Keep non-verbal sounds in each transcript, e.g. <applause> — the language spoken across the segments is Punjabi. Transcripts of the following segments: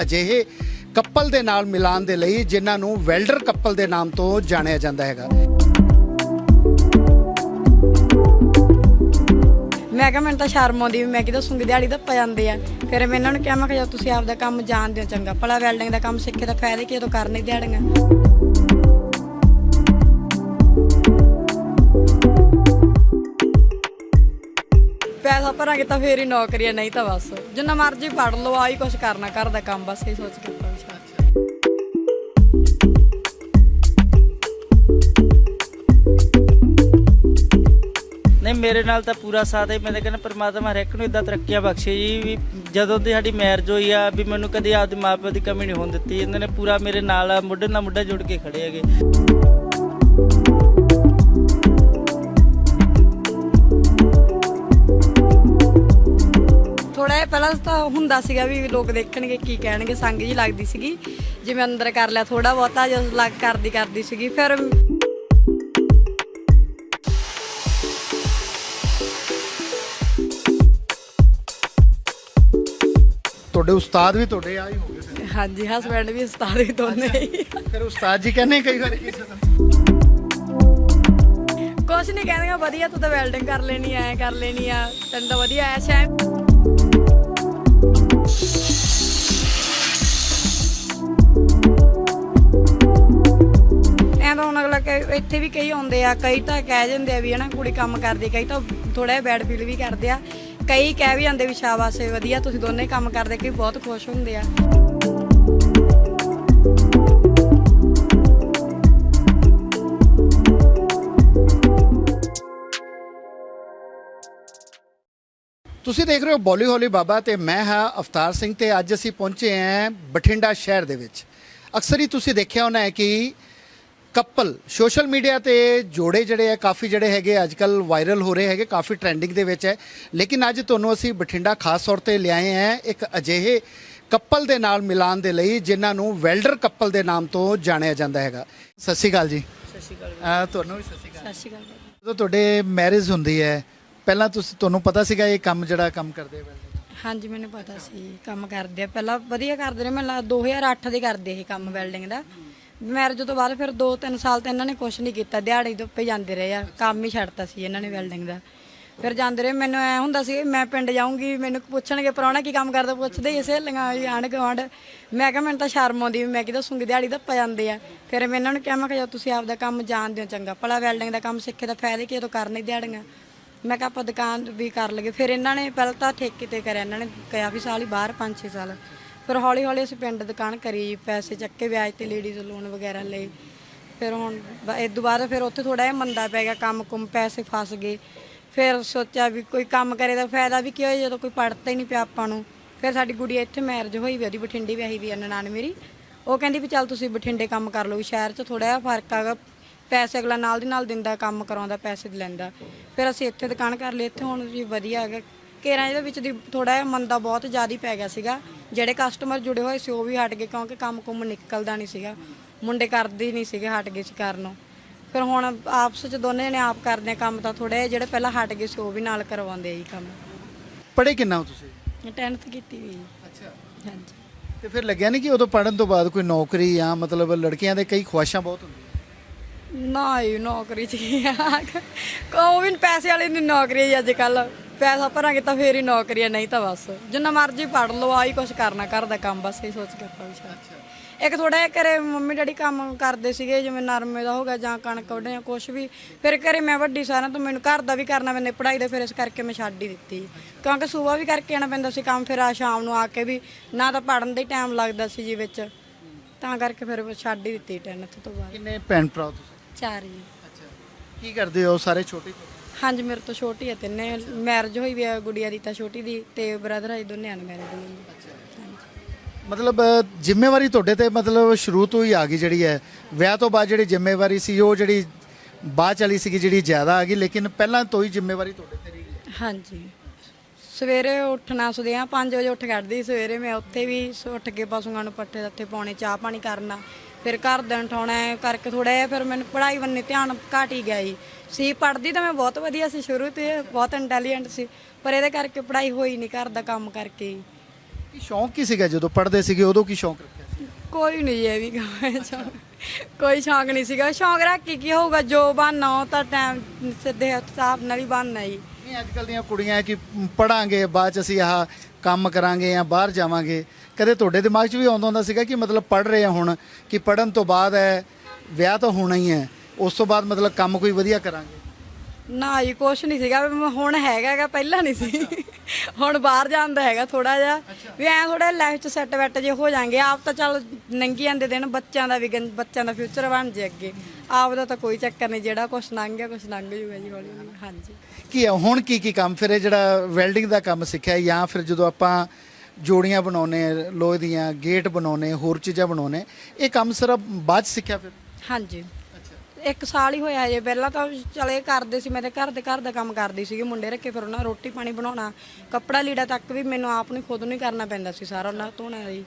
ਅਜਿਹੇ ਕੱਪਲ ਦੇ ਨਾਲ ਮਿਲਾਨ ਦੇ ਲਈ ਜਿਨ੍ਹਾਂ ਨੂੰ ਵੈਲਡਰ ਕੱਪਲ ਦੇ ਨਾਮ ਤੋਂ ਜਾਣਿਆ ਜਾਂਦਾ ਹੈਗਾ। ਮੈਂ ਕਿਹਾ ਮੈਨੂੰ ਤਾਂ ਸ਼ਰਮ ਆਉਂਦੀ ਵੀ ਮੈਂ ਕੀ ਦੱਸੂਗੀ ਦਿਹਾੜੀ ਤਾਂ ਜਾਂਦੇ ਆ। ਫਿਰ ਮੈਂ ਇਹਨਾਂ ਨੂੰ ਕਿਹਾ, ਮੈਂ ਕਿਹਾ ਜੇ ਤੁਸੀਂ ਆਪਦਾ ਕੰਮ ਜਾਣਦੇ ਹੋ ਚੰਗਾ, ਭਲਾ ਵੈਲਡਿੰਗ ਦਾ ਕੰਮ ਸਿੱਖੇ ਤਾਂ ਫਾਇਦਾ ਕੀ ਜਦੋਂ ਕਰਨੀ ਦਿਹਾੜੀਆਂ? ਪੈਸਾ ਭਰਾਂਗੇ ਤਾਂ ਫੇਰ ਹੀ ਨੌਕਰੀ ਆ, ਨਹੀਂ ਤਾਂ ਬਸ। ਜਿੰਨਾ ਮਰਜ਼ੀ ਪੜ ਲਓ, ਆਹੀ ਕੁਛ ਕਰਨਾ, ਘਰ ਦਾ ਕੰਮ, ਬਸ ਇਹ ਸੋਚ ਕੇ ਆਪਾਂ ਵਿਸ਼ਵਾਸ ਨਹੀਂ, ਮੇਰੇ ਨਾਲ ਤਾਂ ਪੂਰਾ ਸਾਥ ਹੈ। ਮੈਂ ਤਾਂ ਕਹਿੰਦਾ ਪਰਮਾਤਮਾ ਹਰ ਇੱਕ ਨੂੰ ਇਦਾਂ ਤਰੱਕੀਆਂ ਬਖਸ਼ੇ ਜੀ, ਵੀ ਜਦੋਂ ਦੀ ਸਾਡੀ ਮੈਰਿਜ ਹੋਈ ਆ, ਵੀ ਮੈਨੂੰ ਕਦੇ ਆਪਦੇ ਮਾਪਿਆਂ ਦੀ ਕਮੀ ਨਹੀਂ ਹੋਣ ਦਿੱਤੀ। ਇਹਨਾਂ ਨੇ ਪੂਰਾ ਮੇਰੇ ਨਾਲ ਮੁੱਢੇ ਨਾਲ ਮੁੱਢਾ ਜੁੜ ਕੇ ਖੜੇ ਹੈਗੇ। ਪਹਿਲਾਂ ਤਾਂ ਹੁੰਦਾ ਸੀਗਾ ਵੀ ਲੋਕ ਦੇਖਣਗੇ ਕੀ ਕਹਿਣਗੇ ਸੰਗ ਜੀ ਲੱਗਦੀ ਸੀਗੀ। ਜਿਵੇਂ ਅੰਦਰ ਕਰ ਲਿਆ ਥੋੜਾ ਬਹੁਤਾ ਜਦੋਂ ਲੱਗ ਕਰਦੀ ਕਰਦੀ ਸੀਗੀ ਫਿਰ ਤੁਹਾਡੇ ਉਸਤਾਦ ਵੀ ਤੁਹਾਡੇ ਆ ਹੀ ਹੋ ਗਏ ਫਿਰ। ਹਾਂਜੀ ਹਸਬੰਡ ਵੀ ਉਸਤਾਦ ਵੀ ਦੋਨੇ ਹੀ। ਫਿਰ ਉਸਤਾਦ ਜੀ ਕਹਿੰਦੇ ਕਈ ਵਾਰੀ ਕਿਸੇ ਦਾ ਕੁਛ ਨਹੀਂ ਕਹਿੰਦੇ ਵਧੀਆ ਤੂੰ ਤਾਂ ਵੈਲਡਿੰਗ ਕਰ ਲੈਣੀ ਐ ਕਰ ਲੈਣੀ ਆ ਤੈਨੂੰ ਤਾਂ ਵਧੀਆ ਐ ਐਂ ਤਾਂ ਹੁਣ ਅਗਲਾ ਕਈ ਇੱਥੇ ਵੀ ਕਈ ਆਉਂਦੇ ਆ, ਕਈ ਤਾਂ ਕਹਿ ਜਾਂਦੇ ਆ ਵੀ ਹਨਾ ਕੁੜੀ ਕੰਮ ਕਰਦੀ ਕਈ ਤਾਂ ਥੋੜਾ ਬੈਡ ਫੀਲ ਵੀ ਕਰਦੇ ਆ। ਕਈ ਕਹਿ ਵੀ ਜਾਂਦੇ ਵੀ ਸ਼ਾਬਾਸ਼ ਏ ਵਧੀਆ, ਤੁਸੀਂ ਦੋਨੇ ਕੰਮ ਕਰਦੇ ਕਈ ਬਹੁਤ ਖੁਸ਼ ਹੁੰਦੇ ਆ। ਤੁਸੀਂ ਦੇਖ ਰਹੇ ਹੋ ਬੋਲੀ ਹੌਲੀ ਬਾਬਾ ਤੇ ਮੈਂ ਹਾਂ ਅਵਤਾਰ ਸਿੰਘ ਤੇ ਅੱਜ ਅਸੀਂ ਪਹੁੰਚੇ ਹਾਂ ਬਠਿੰਡਾ ਸ਼ਹਿਰ ਦੇ ਵਿੱਚ। ਅਕਸਰ ਹੀ ਤੁਸੀਂ ਦੇਖਿਆ ਹੋਣਾ ਹੈ ਕਿ ਕਪਲ ਸੋਸ਼ਲ ਮੀਡੀਆ ਤੇ ਜੋੜੇ ਜਿਹੜੇ ਆ ਕਾਫੀ ਜਿਹੜੇ ਹੈਗੇ ਅੱਜ ਕੱਲ ਵਾਇਰਲ ਹੋ ਰਹੇ ਹੈਗੇ ਕਾਫੀ ਟ੍ਰੈਂਡਿੰਗ ਦੇ ਵਿੱਚ ਹੈ। ਲੇਕਿਨ ਅੱਜ ਤੁਹਾਨੂੰ ਅਸੀਂ ਬਠਿੰਡਾ ਖਾਸ ਤੌਰ ਤੇ ਲਿਆਏ ਹਾਂ ਇੱਕ ਅਜਿਹੇ ਕਪਲ ਦੇ ਨਾਲ ਮਿਲਾਨ ਦੇ ਲਈ ਜਿਨ੍ਹਾਂ ਨੂੰ ਵੈਲਡਰ ਕਪਲ ਦੇ ਨਾਮ ਤੋਂ ਜਾਣਿਆ ਜਾਂਦਾ ਹੈਗਾ। ਸਤਿ ਸ਼੍ਰੀ ਅਕਾਲ ਜੀ। ਸਤਿ ਸ਼੍ਰੀ ਅਕਾਲ ਤੁਹਾਨੂੰ ਵੀ ਸਤਿ ਸ਼੍ਰੀ ਅਕਾਲ। ਸਤਿ ਸ਼੍ਰੀ ਅਕਾਲ ਜਦੋਂ ਤੁਹਾਡੇ ਮੈਰਿਜ ਹੁੰਦੀ ਹੈ ਪਹਿਲਾਂ ਤੁਸੀਂ ਤੁਹਾਨੂੰ ਪਤਾ ਸੀਗਾ ਇਹ ਕੰਮ ਜਿਹੜਾ ਕੰਮ ਕਰਦੇ ਵੈਲਡਰ ਹਾਂਜੀ ਮੈਨੂੰ ਪਤਾ ਸੀ ਕੰਮ ਕਰਦੇ ਆ। ਪਹਿਲਾਂ ਵਧੀਆ ਕਰਦੇ ਰਹੇ ਮੈਨੂੰ ਲੱਗਦਾ 2008 ਦੇ ਕਰਦੇ ਇਹ ਕੰਮ ਵੈਲਡਿੰਗ ਦਾ। ਮੈਰਿਜ ਤੋਂ ਬਾਅਦ ਫਿਰ 2-3 ਸਾਲ ਤਾਂ ਇਹਨਾਂ ਨੇ ਕੁਝ ਨਹੀਂ ਕੀਤਾ, ਦਿਹਾੜੀ ਦੇ ਉੱਪਰ ਜਾਂਦੇ ਰਹੇ ਆ, ਕੰਮ ਹੀ ਛੱਡਤਾ ਸੀ ਇਹਨਾਂ ਨੇ ਵੈਲਡਿੰਗ ਦਾ। ਫਿਰ ਜਾਂਦੇ ਰਹੇ, ਮੈਨੂੰ ਐ ਹੁੰਦਾ ਸੀ, ਮੈਂ ਪਿੰਡ ਜਾਊਂਗੀ, ਮੈਨੂੰ ਪੁੱਛਣਗੇ ਪ੍ਰਾਹੁਣਾ ਕੀ ਕੰਮ ਕਰਦਾ, ਪੁੱਛਦੇ ਹੀ ਸਹੇਲੀਆਂ, ਵੀ ਆਂਢ ਗੁਆਂਢ। ਮੈਂ ਕਿਹਾ ਮੈਨੂੰ ਤਾਂ ਸ਼ਰਮ ਆਉਂਦੀ ਵੀ ਮੈਂ ਕੀ ਦੱਸੂੰਗੀ ਦਿਹਾੜੀ ਦਾ ਜਾਂਦੇ ਆ। ਫਿਰ ਮੈਂ ਇਹਨਾਂ ਨੂੰ ਕਿਹਾ, ਮੈਂ ਕਿਹਾ ਜੇ ਤੁਸੀਂ ਆਪਦਾ ਕੰਮ ਜਾਣਦੇ ਹੋ ਚੰਗਾ, ਭਲਾ ਵੈਲਡਿੰਗ ਦਾ ਕੰਮ ਸਿੱਖੇ ਤਾਂ ਫਾਇਦਾ ਕੀ ਜਦੋਂ ਕਰਨੀ ਦਿਹਾੜੀਆਂ। ਮੈਂ ਕਿਹਾ, ਆਪਾਂ ਦੁਕਾਨ ਵੀ ਕਰ ਲਗੇ ਫਿਰ ਇਹਨਾਂ ਨੇ ਪਹਿਲਾਂ ਤਾਂ ਠੇਕੇ ਤੇ ਕਰਿਆ, ਇਹਨਾਂ ਨੇ ਕਿਹਾ ਵੀ ਸਾਲ ਹੀ ਬਾਹਰ 5-6 ਸਾਲ। ਫਿਰ ਹੌਲੀ ਹੌਲੀ ਅਸੀਂ ਪਿੰਡ ਦੁਕਾਨ ਕਰੀ ਜੀ, ਪੈਸੇ ਚੱਕੇ ਵਿਆਜ ਤੇ ਲੇਡੀਜ਼ ਲੋਨ ਵਗੈਰਾ ਲਏ। ਫਿਰ ਹੁਣ ਬ- ਇਹ ਤੋਂ ਬਾਅਦ ਫਿਰ ਉੱਥੇ ਥੋੜਾ ਜਿਹਾ ਮੰਦਾ ਪੈ ਗਿਆ ਕੰਮ ਕੁਮ ਪੈਸੇ ਫਸ ਗਏ। ਫਿਰ ਸੋਚਿਆ ਵੀ ਕੋਈ ਕੰਮ ਕਰੇ ਤਾਂ ਫਾਇਦਾ ਵੀ ਕੀ ਹੋਏ ਜਦੋਂ ਕੋਈ ਪੜਤਾ ਹੀ ਨਹੀਂ ਪਿਆ ਆਪਾਂ ਨੂੰ। ਫਿਰ ਸਾਡੀ ਗੁੜੀਆ ਇੱਥੇ ਮੈਰਿਜ ਹੋਈ ਵੀ ਉਹਦੀ ਬਠਿੰਡੇ ਵਿਆਹੀ ਵੀ ਆ ਨਨਾਣ ਮੇਰੀ। ਉਹ ਕਹਿੰਦੀ ਵੀ ਚੱਲ ਤੁਸੀਂ ਬਠਿੰਡੇ ਕੰਮ ਕਰ ਲਓ ਵੀ ਸ਼ਹਿਰ 'ਚ ਥੋੜਾ ਜਿਹਾ ਫ਼ਰਕ ਆਗਾ ਪੈਸੇ ਅਗਲਾ ਨਾਲ ਦੀ ਨਾਲ ਦਿੰਦਾ ਕੰਮ ਕਰਾਉਂਦਾ ਪੈਸੇ ਲੈਂਦਾ। ਫਿਰ ਅਸੀਂ ਇੱਥੇ ਦੁਕਾਨ ਕਰ ਲਈ ਇੱਥੇ ਹੁਣ ਵੀ ਵਧੀਆ ਹੈਗਾ। ਕੇਰਾਂ ਇਹਦੇ ਵਿੱਚ ਦੀ ਥੋੜਾ ਜਿਹਾ ਮੰਦਾ ਬਹੁਤ ਜ਼ਿਆਦਾ ਪੈ ਗਿਆ ਸੀਗਾ। ਜਿਹੜੇ ਕਸਟਮਰ ਜੁੜੇ ਹੋਏ ਸੀ ਉਹ ਵੀ ਹਟ ਗਏ ਕਿਉਂਕਿ ਕੰਮ ਕੁੰਮ ਨਿਕਲਦਾ ਨਹੀਂ ਸੀਗਾ। ਮੁੰਡੇ ਕਰਦੇ ਨਹੀਂ ਸੀਗੇ ਹਟ ਗਏ ਸੀ ਕਰਨੋਂ ਫਿਰ ਹੁਣ ਆਪਸ ਵਿੱਚ ਦੋਨੇ ਜਣੇ ਆਪ ਕਰਦੇ ਆ ਕੰਮ ਤਾਂ ਥੋੜੇ ਜਿਹੜੇ ਪਹਿਲਾਂ ਹਟ ਗਏ ਸੀ ਉਹ ਵੀ ਨਾਲ ਕਰਵਾਉਂਦੇ ਆ ਜੀ ਕੰਮ। ਪੜ੍ਹੇ ਕਿੰਨਾ ਹੋ ਤੁਸੀਂ? 10th ਕੀਤੀ ਵੀ ਅੱਛਾ। ਹਾਂਜੀ। ਤੇ ਫਿਰ ਲੱਗਿਆ ਨਹੀਂ ਕਿ ਉਦੋਂ ਪੜਨ ਤੋਂ ਬਾਅਦ ਕੋਈ ਨੌਕਰੀ ਜਾਂ ਮਤਲਬ ਲੜਕੀਆਂ ਦੇ ਕਈ ਖੁਆਇਸ਼ਾਂ ਬਹੁਤ ਹੁੰਦੀਆਂ? ਨਾ ਹੀ ਨੌਕਰੀ ਚ ਕੀ ਆ। ਵੀ ਨੀ ਪੈਸੇ ਵਾਲੀ ਨੌਕਰੀ ਹੈ ਅੱਜ ਕੱਲ ਪੈਸਾ ਭਰਾਂਗੇ ਤਾਂ ਫੇਰ ਹੀ ਨੌਕਰੀ ਹੈ ਨਹੀਂ ਤਾਂ ਬਸ। ਜਿੰਨਾ ਮਰਜ਼ੀ ਪੜ ਲਓ ਆਹੀ ਕੁਛ ਕਰਨਾ ਘਰ ਦਾ ਕੰਮ ਬਸ ਇਹ ਸੋਚ ਕੇ ਆਪਾਂ ਵਿਸ਼ਵਾਸ ਇੱਕ ਥੋੜਾ ਜਿਹਾ ਘਰੇ ਮੰਮੀ ਡੈਡੀ ਕੰਮ ਕਰਦੇ ਸੀਗੇ ਜਿਵੇਂ ਨਰਮੇ ਦਾ ਹੋ ਗਿਆ ਜਾਂ ਕਣਕ ਵੱਢਣੇ ਜਾਂ ਕੁਛ ਵੀ। ਫਿਰ ਘਰੇ ਮੈਂ ਵੱਡੀ ਸਾਰਿਆਂ ਤੋਂ ਮੈਨੂੰ ਘਰ ਦਾ ਵੀ ਕਰਨਾ ਪੈਂਦਾ ਪੜ੍ਹਾਈ ਦਾ ਫਿਰ ਇਸ ਕਰਕੇ ਮੈਂ ਛੱਡ ਹੀ ਦਿੱਤੀ। ਕਿਉਂਕਿ ਸਵੇਰ ਵੀ ਕਰਕੇ ਆਣਾ ਪੈਂਦਾ ਸੀ ਕੰਮ ਫਿਰ ਆ ਸ਼ਾਮ ਨੂੰ ਆ ਕੇ ਵੀ ਨਾ ਤਾਂ ਪੜਨ ਦਾ ਹੀ ਟਾਈਮ ਲੱਗਦਾ ਸੀ ਜੀ ਵਿੱਚ। ਤਾਂ ਕਰਕੇ ਫਿਰ ਛੱਡ ਹੀ ਦਿੱਤੀ 10th ਤੋਂ ਬਾਅਦ। ਕਿੰਨੇ ਭੈਣ ਭਰਾ ਤੁਸੀਂ? ਚਾਰ ਜੀ। ਅੱਛਾ। ਕੀ ਕਰਦੇ ਹੋ ਸਾਰੇ ਛੋਟੇ ਹਾਂਜੀ ਮੇਰੇ ਤੋਂ ਛੋਟੀ ਹੈ ਤਿੰਨੇ। ਮੈਰਿਜ ਹੋਈ ਵੀ ਹੈ ਗੁੜੀਆ ਦੀ ਤਾਂ ਛੋਟੀ ਦੀ ਤੇ ਬ੍ਰਦਰ ਹੈ ਦੋਨੇ ਅਨਮੈਰਿਡ ਹੀ ਹਾਂਜੀ। ਮਤਲਬ ਅ, ਜ਼ਿੰਮੇਵਾਰੀ ਤੁਹਾਡੇ ਤੇ ਮਤਲਬ ਸ਼ੁਰੂ ਤੋਂ ਹੀ ਆ ਗਈ ਜਿਹੜੀ ਹੈ। ਵਿਆਹ ਤੋਂ ਬਾਅਦ ਜਿਹੜੀ ਜ਼ਿੰਮੇਵਾਰੀ ਸੀ ਉਹ ਜਿਹੜੀ ਬਾਅਦ ਚਲੀ ਸੀ ਜਿਹੜੀ ਜ਼ਿਆਦਾ ਆ ਗਈ ਲੇਕਿਨ ਪਹਿਲਾਂ ਤੋਂ ਹੀ ਜ਼ਿੰਮੇਵਾਰੀ ਤੁਹਾਡੇ ਤੇ ਰਹੀ ਹੈ। ਹਾਂਜੀ। ਸਵੇਰੇ ਉੱਠਣਾ ਸੁਦੇ ਆ 5 ਵਜੇ ਉੱਠ ਕੱਢਦੀ ਸਵੇਰੇ ਮੈਂ ਉੱਥੇ ਵੀ ਸ- ਉੱਠ ਕੇ ਪਸ਼ੂਆਂ ਨੂੰ ਪੱਠੇ ਦੱਥੇ ਪਾਉਣੇ ਚਾਹ ਪਾਣੀ ਕਰਨਾ। ਫਿਰ ਘਰ ਦਾ ਉਠਾਉਣਾ ਕਰਕੇ ਥੋੜਾ ਜਿਹਾ ਫਿਰ ਮੈਨੂੰ ਪੜ੍ਹਾਈ ਵੱਲ ਧਿਆਨ ਘਟ ਹੀ ਗਿਆ ਜੀ। ਸੀ ਪੜ੍ਹਦੀ ਤਾਂ ਮੈਂ ਬਹੁਤ ਵਧੀਆ ਸੀ ਸ਼ੁਰੂ ਤੋਂ ਹੀ, ਬਹੁਤ ਇੰਟੈਲੀਜੈਂਟ ਸੀ ਪਰ ਇਹਦੇ ਕਰਕੇ ਪੜ੍ਹਾਈ ਹੋਈ ਨਹੀਂ ਘਰ ਦਾ ਕੰਮ ਕਰਕੇ ਹੀ। ਕੀ ਸ਼ੌਂਕ ਕੀ ਸੀਗਾ ਜਦੋਂ ਪੜ੍ਹਦੇ ਸੀਗੇ ਉਦੋਂ ਕੀ ਸ਼ੌਂਕ ਰੱਖਿਆ ਸੀ? ਕੋਈ ਨਹੀਂ ਇਹ ਵੀ ਕੰਮ ਸ਼ੌਂਕ ਕੋਈ ਸ਼ੌਂਕ ਨਹੀਂ ਸੀਗਾ। ਸ਼ੌਂਕ ਰੱਖ ਕੇ ਕੀ ਹੋਊਗਾ ਜੋ ਬਣਨਾ ਉਹ ਤਾਂ ਟਾਈਮ ਸਿੱਧੇ ਹਿਸਾਬ ਨਾਲ ਹੀ ਬਣਨਾ ਹੀ। ਨਹੀਂ ਅੱਜ ਕੱਲ ਦੀਆਂ ਕੁੜੀਆਂ ਕਿ ਪੜਾਂਗੇ ਬਾਅਦ ਚ ਅਸੀਂ ਆਹ ਕੰਮ ਕਰਾਂਗੇ ਜਾਂ ਬਾਹਰ ਜਾਵਾਂਗੇ ਕਦੇ ਤੁਹਾਡੇ ਦਿਮਾਗ 'ਚ ਵੀ ਆਉਂਦਾ ਹੁੰਦਾ ਸੀਗਾ ਕਿ ਮਤਲਬ ਪੜ ਰਹੇ ਹੁਣ ਕਿ ਪੜਨ ਤੋਂ ਬਾਅਦ ਹੈ ਵਿਆਹ ਤਾਂ ਹੋਣਾ ਹੀ ਹੈ। ਉਸ ਤੋਂ ਬਾਅਦ ਮਤਲਬ ਕੰਮ ਕੋਈ ਵਧੀਆ ਕਰਾਂਗੇ? ਨਾ ਜੀ ਕੁਛ ਨਹੀਂ ਸੀਗਾ ਵੀ ਮੈਂ ਹੁਣ ਹੈਗਾ ਹੈਗਾ ਪਹਿਲਾਂ ਨਹੀਂ ਸੀ। ਹੁਣ ਬਾਹਰ ਜਾਣ ਦਾ ਹੈਗਾ ਥੋੜਾ ਜਿਹਾ। ਵੀ ਐ ਥੋੜਾ ਲਾਈਫ 'ਚ ਸੈੱਟ ਵੈਟ ਜੇ ਹੋ ਜਾਣਗੇ। ਆਪ ਤਾਂ ਚੱਲ ਨੰਗੀ ਜਾਂਦੇ ਦਿਨ ਬੱਚਿਆਂ ਦਾ ਵੀ ਗੰ- ਬੱਚਿਆਂ ਦਾ ਫਿਊਚਰ ਬਣ ਜੇ ਅੱਗੇ। ਆਪ ਦਾ ਤਾਂ ਕੋਈ ਚੱਕਰ ਨਹੀਂ ਜਿਹੜਾ ਕੁਛ ਲੰਘ ਗਿਆ ਕੁਛ ਲੰਘ ਜੂਗਾ ਜੀ ਹੌਲੀ ਹੌਲੀ। ਹਾਂਜੀ। ਕੀ ਹੈ ਹੁਣ ਕੀ ਕੀ ਕੰਮ? ਫਿਰ ਇਹ ਜਿਹੜਾ ਵੈਲਡਿੰਗ ਦਾ ਕੰਮ ਸਿੱਖਿਆ ਜਾਂ ਫਿਰ ਜਦੋਂ ਆਪਾਂ ਜੋੜੀਆਂ ਬਣਾਉਨੇ ਲੋਹੇ ਦੀਆਂ ਗੇਟ ਬਣਾਉਨੇ ਹੋਰ ਚੀਜ਼ਾਂ ਬਣਾਉਨੇ ਇਹ ਕੰਮ ਸਿਰਫ ਬਾਅਦ 'ਚ ਸਿੱਖਿਆ ਫਿਰ? ਹਾਂਜੀ। ਇੱਕ ਸਾਲ ਹੀ ਹੋਇਆ ਜੇ, ਪਹਿਲਾਂ ਤਾਂ ਚਲੇ ਕਰਦੇ ਸੀ, ਮੈਂ ਤੇ ਘਰ ਦੇ ਘਰ ਦਾ ਕੰਮ ਕਰਦੀ ਸੀਗੀ, ਮੁੰਡੇ ਰੱਖੇ ਫਿਰ ਉਹਨਾਂ ਰੋਟੀ ਪਾਣੀ ਬਣਾਉਣਾ, ਕੱਪੜਾ ਲੀੜਾ ਤੱਕ ਵੀ ਮੈਨੂੰ ਆਪ ਨੂੰ ਖੁਦ ਨੂੰ ਹੀ ਕਰਨਾ ਪੈਂਦਾ ਸੀ ਸਾਰਾ ਉਹਨਾਂ ਧੋਣਾ ਜੀ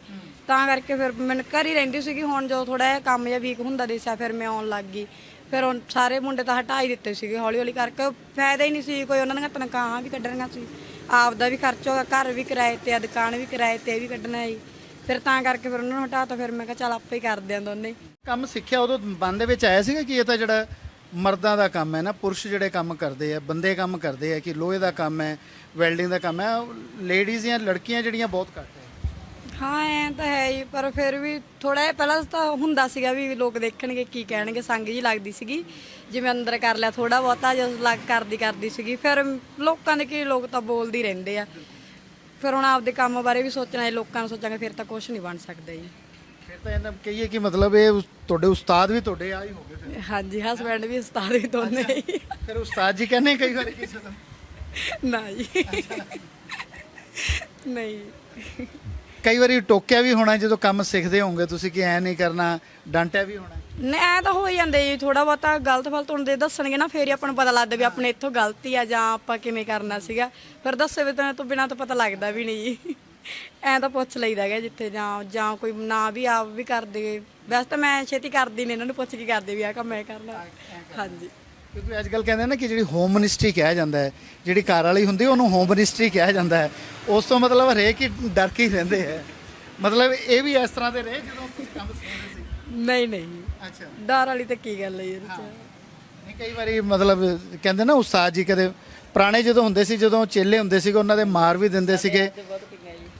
ਤਾਂ ਕਰਕੇ ਫਿਰ ਮੈਨੂੰ ਘਰ ਹੀ ਰਹਿੰਦੀ ਸੀਗੀ, ਹੁਣ ਜਦੋਂ ਥੋੜਾ ਜਿਹਾ ਕੰਮ ਜਿਹਾ ਵੀਕ ਹੁੰਦਾ ਦਿਸਿਆ ਫਿਰ ਮੈਂ ਆਉਣ ਲੱਗ ਗਈ। ਫਿਰ ਉਹ ਸਾਰੇ ਮੁੰਡੇ ਤਾਂ ਹਟਾ ਹੀ ਦਿੱਤੇ ਸੀਗੇ ਹੌਲੀ ਹੌਲੀ ਕਰਕੇ ਫਾਇਦਾ ਹੀ ਨਹੀਂ ਸੀ, ਕੋਈ ਉਹਨਾਂ ਦੀਆਂ ਤਨਖਾਹਾਂ ਵੀ ਕੱਢਣੀਆਂ ਸੀ। ਆਪ ਦਾ ਵੀ ਖਰਚਾ ਹੋਗਾ ਘਰ ਵੀ ਕਿਰਾਏ ਤੇ ਆ, ਦੁਕਾਨ ਵੀ ਕਿਰਾਏ ਤੇ ਇਹ ਵੀ ਕੱਢਣਾ ਜੀ ਫਿਰ ਤਾਂ ਕਰਕੇ ਫਿਰ ਉਹਨਾਂ ਨੂੰ ਹਟਾਤਾ ਫਿਰ ਮੈਂ ਕਿਹਾ ਚੱਲ ਆਪੇ ਹੀ ਕਰਦੇ ਆਂ ਦੋਨੇ। ਕੰਮ ਸਿੱਖਿਆ ਉਦੋਂ ਮਨ ਦੇ ਵਿੱਚ ਆਇਆ ਸੀਗਾ ਕਿ ਇਹ ਤਾਂ ਜਿਹੜਾ ਮਰਦਾਂ ਦਾ ਕੰਮ ਹੈ ਨਾ, ਪੁਰਸ਼ ਜਿਹੜੇ ਕੰਮ ਕਰਦੇ ਆ, ਬੰਦੇ ਕੰਮ ਕਰਦੇ ਆ, ਕਿ ਲੋਹੇ ਦਾ ਕੰਮ ਹੈ, ਵੈਲਡਿੰਗ ਦਾ ਕੰਮ ਹੈ, ਲੇਡੀਜ਼ ਜਾਂ ਲੜਕੀਆਂ ਜਿਹੜੀਆਂ ਬਹੁਤ ਘੱਟ ਹੈ। ਹਾਂ, ਐ ਤਾਂ ਹੈ ਹੀ, ਪਰ ਫਿਰ ਵੀ ਥੋੜਾ ਜਿਹਾ ਪਹਿਲਾਂ ਤਾਂ ਹੁੰਦਾ ਸੀਗਾ ਵੀ ਲੋਕ ਦੇਖਣਗੇ ਕੀ ਕਹਿਣਗੇ, ਸੰਗ ਜੀ ਲੱਗਦੀ ਸੀਗੀ, ਜਿਵੇਂ ਅੰਦਰ ਕਰ ਲਿਆ ਥੋੜਾ ਬਹੁਤਾ ਜਦੋਂ ਲੱਗ ਕਰਦੀ ਕਰਦੀ ਸੀਗੀ, ਫਿਰ ਲੋਕਾਂ ਦੇ ਕੀ ਲੋਕ ਤਾਂ ਬੋਲਦੇ ਹੀ ਰਹਿੰਦੇ ਆ। ਫਿਰ ਹੁਣ ਆਪਦੇ ਕੰਮ ਬਾਰੇ ਵੀ ਸੋਚਣਾ ਹੈ, ਲੋਕਾਂ ਨੂੰ ਸੋਚਾਂਗੇ, ਫਿਰ ਤਾਂ ਕੁਝ ਨਹੀਂ ਬਣ ਸਕਦਾ ਜੀ। ਤਾਂ ਇਹਨਾਂ ਕਹੀਏ ਕਿ ਮਤਲਬ ਇਹ ਉਸ- ਤੁਹਾਡੇ ਉਸਤਾਦ ਵੀ ਤੁਹਾਡੇ ਆ ਹੀ ਹੋ ਗਏ ਫਿਰ। ਹਾਂਜੀ ਹਸਬੈਂਡ ਵੀ ਉਸਤਾਦ ਵੀ ਦੋਨੇ ਹੀ। ਫਿਰ ਉਸਤਾਦ ਜੀ ਕਹਿੰਦੇ ਕਈ ਵਾਰੀ ਕਿਸੇ ਨੂੰ ਨਾ ਜੀ। ਨਹੀਂ। ਕਈ ਵਾਰੀ ਟੋਕਿਆ ਵੀ ਹੋਣਾ ਜਦੋਂ ਕੰਮ ਸਿੱਖਦੇ ਹੋਵੋਗੇ ਤੁਸੀਂ ਕਿ ਐ ਨਹੀਂ ਕਰਨਾ ਡਾਂਟਿਆ ਵੀ ਹੋਣਾ। ਨਹੀਂ ਐ ਤਾਂ ਹੋ ਹੀ ਜਾਂਦੇ ਜੀ ਥੋੜਾ ਬਹੁਤਾ ਗਲਤ ਫਲਤ ਹੁੰਦੇ ਦੱਸਣਗੇ ਨਾ ਫੇਰ ਹੀ ਆਪਾਂ ਨੂੰ ਪਤਾ ਲੱਗਦਾ ਵੀ ਆਪਣੇ ਇੱਥੋਂ ਗਲਤੀ ਆ ਜਾਂ ਆਪਾਂ ਕਿਵੇਂ ਕਰਨਾ ਸੀਗਾ। ਫਿਰ ਦੱਸੇ ਵੀ ਤਾਂ ਤੋਂ ਬਿਨਾਂ ਤਾਂ ਪਤਾ ਲੱਗਦਾ ਵੀ ਨਹੀਂ ਜੀ। ਐ ਤਾਂ ਪੁੱਛ ਲਈਦਾ ਹੈਗਾ ਜਿੱਥੇ ਜਾਂ ਜਾਂ ਕੋਈ ਨਾ ਵੀ ਆਪ ਵੀ ਕਰਦੇ। ਵੈਸੇ ਤਾਂ ਮੈਂ ਛੇਤੀ ਕਰਦੀ ਨਹੀਂ ਇਹਨਾਂ ਨੂੰ ਪੁੱਛ ਕੇ ਕਰਦੇ ਵੀ ਆ ਕੰਮ ਮੈਂ ਕਰਨਾ। ਹਾਂਜੀ। ਕਿਉਂਕਿ ਅੱਜ ਕੱਲ ਕਹਿੰਦੇ ਨਾ ਕਿ ਜਿਹੜੀ ਹੋਮ ਮਿਨਿਸਟਰੀ ਕਿਹਾ ਜਾਂਦਾ ਹੈ ਜਿਹੜੀ ਘਰ ਵਾਲੀ ਹੁੰਦੀ ਉਹਨੂੰ ਹੋਮ ਮਿਨਿਸਟਰੀ ਕਿਹਾ ਜਾਂਦਾ ਹੈ। ਉਸ ਤੋਂ ਮਤਲਬ ਹਰੇਕ ਹੀ ਡਰ ਕੇ ਹੀ ਰਹਿੰਦੇ ਹੈ। ਮਤਲਬ ਇਹ ਵੀ ਇਸ ਤਰ੍ਹਾਂ ਦੇ ਰਹੇ ਜਦੋਂ ਤੁਸੀਂ ਕੰਮ ਸਿੱਖਦੇ ਸੀ? ਨਹੀਂ ਨਹੀਂ। ਅੱਛਾ। ਡਰ ਵਾਲੀ ਤਾਂ ਕੀ ਗੱਲ ਹੈ ਇਹਦੇ ਨਹੀਂ ਕਈ ਵਾਰੀ ਮਤਲਬ ਕਹਿੰਦੇ ਨਾ ਉਸਤਾਦ ਜੀ ਕਦੇ ਪੁਰਾਣੇ ਜਦੋਂ ਹੁੰਦੇ ਸੀ ਜਦੋਂ ਚੇਲੇ ਹੁੰਦੇ ਸੀਗੇ ਉਹਨਾਂ ਦੇ ਮਾਰ ਵੀ ਦਿੰਦੇ ਸੀਗੇ।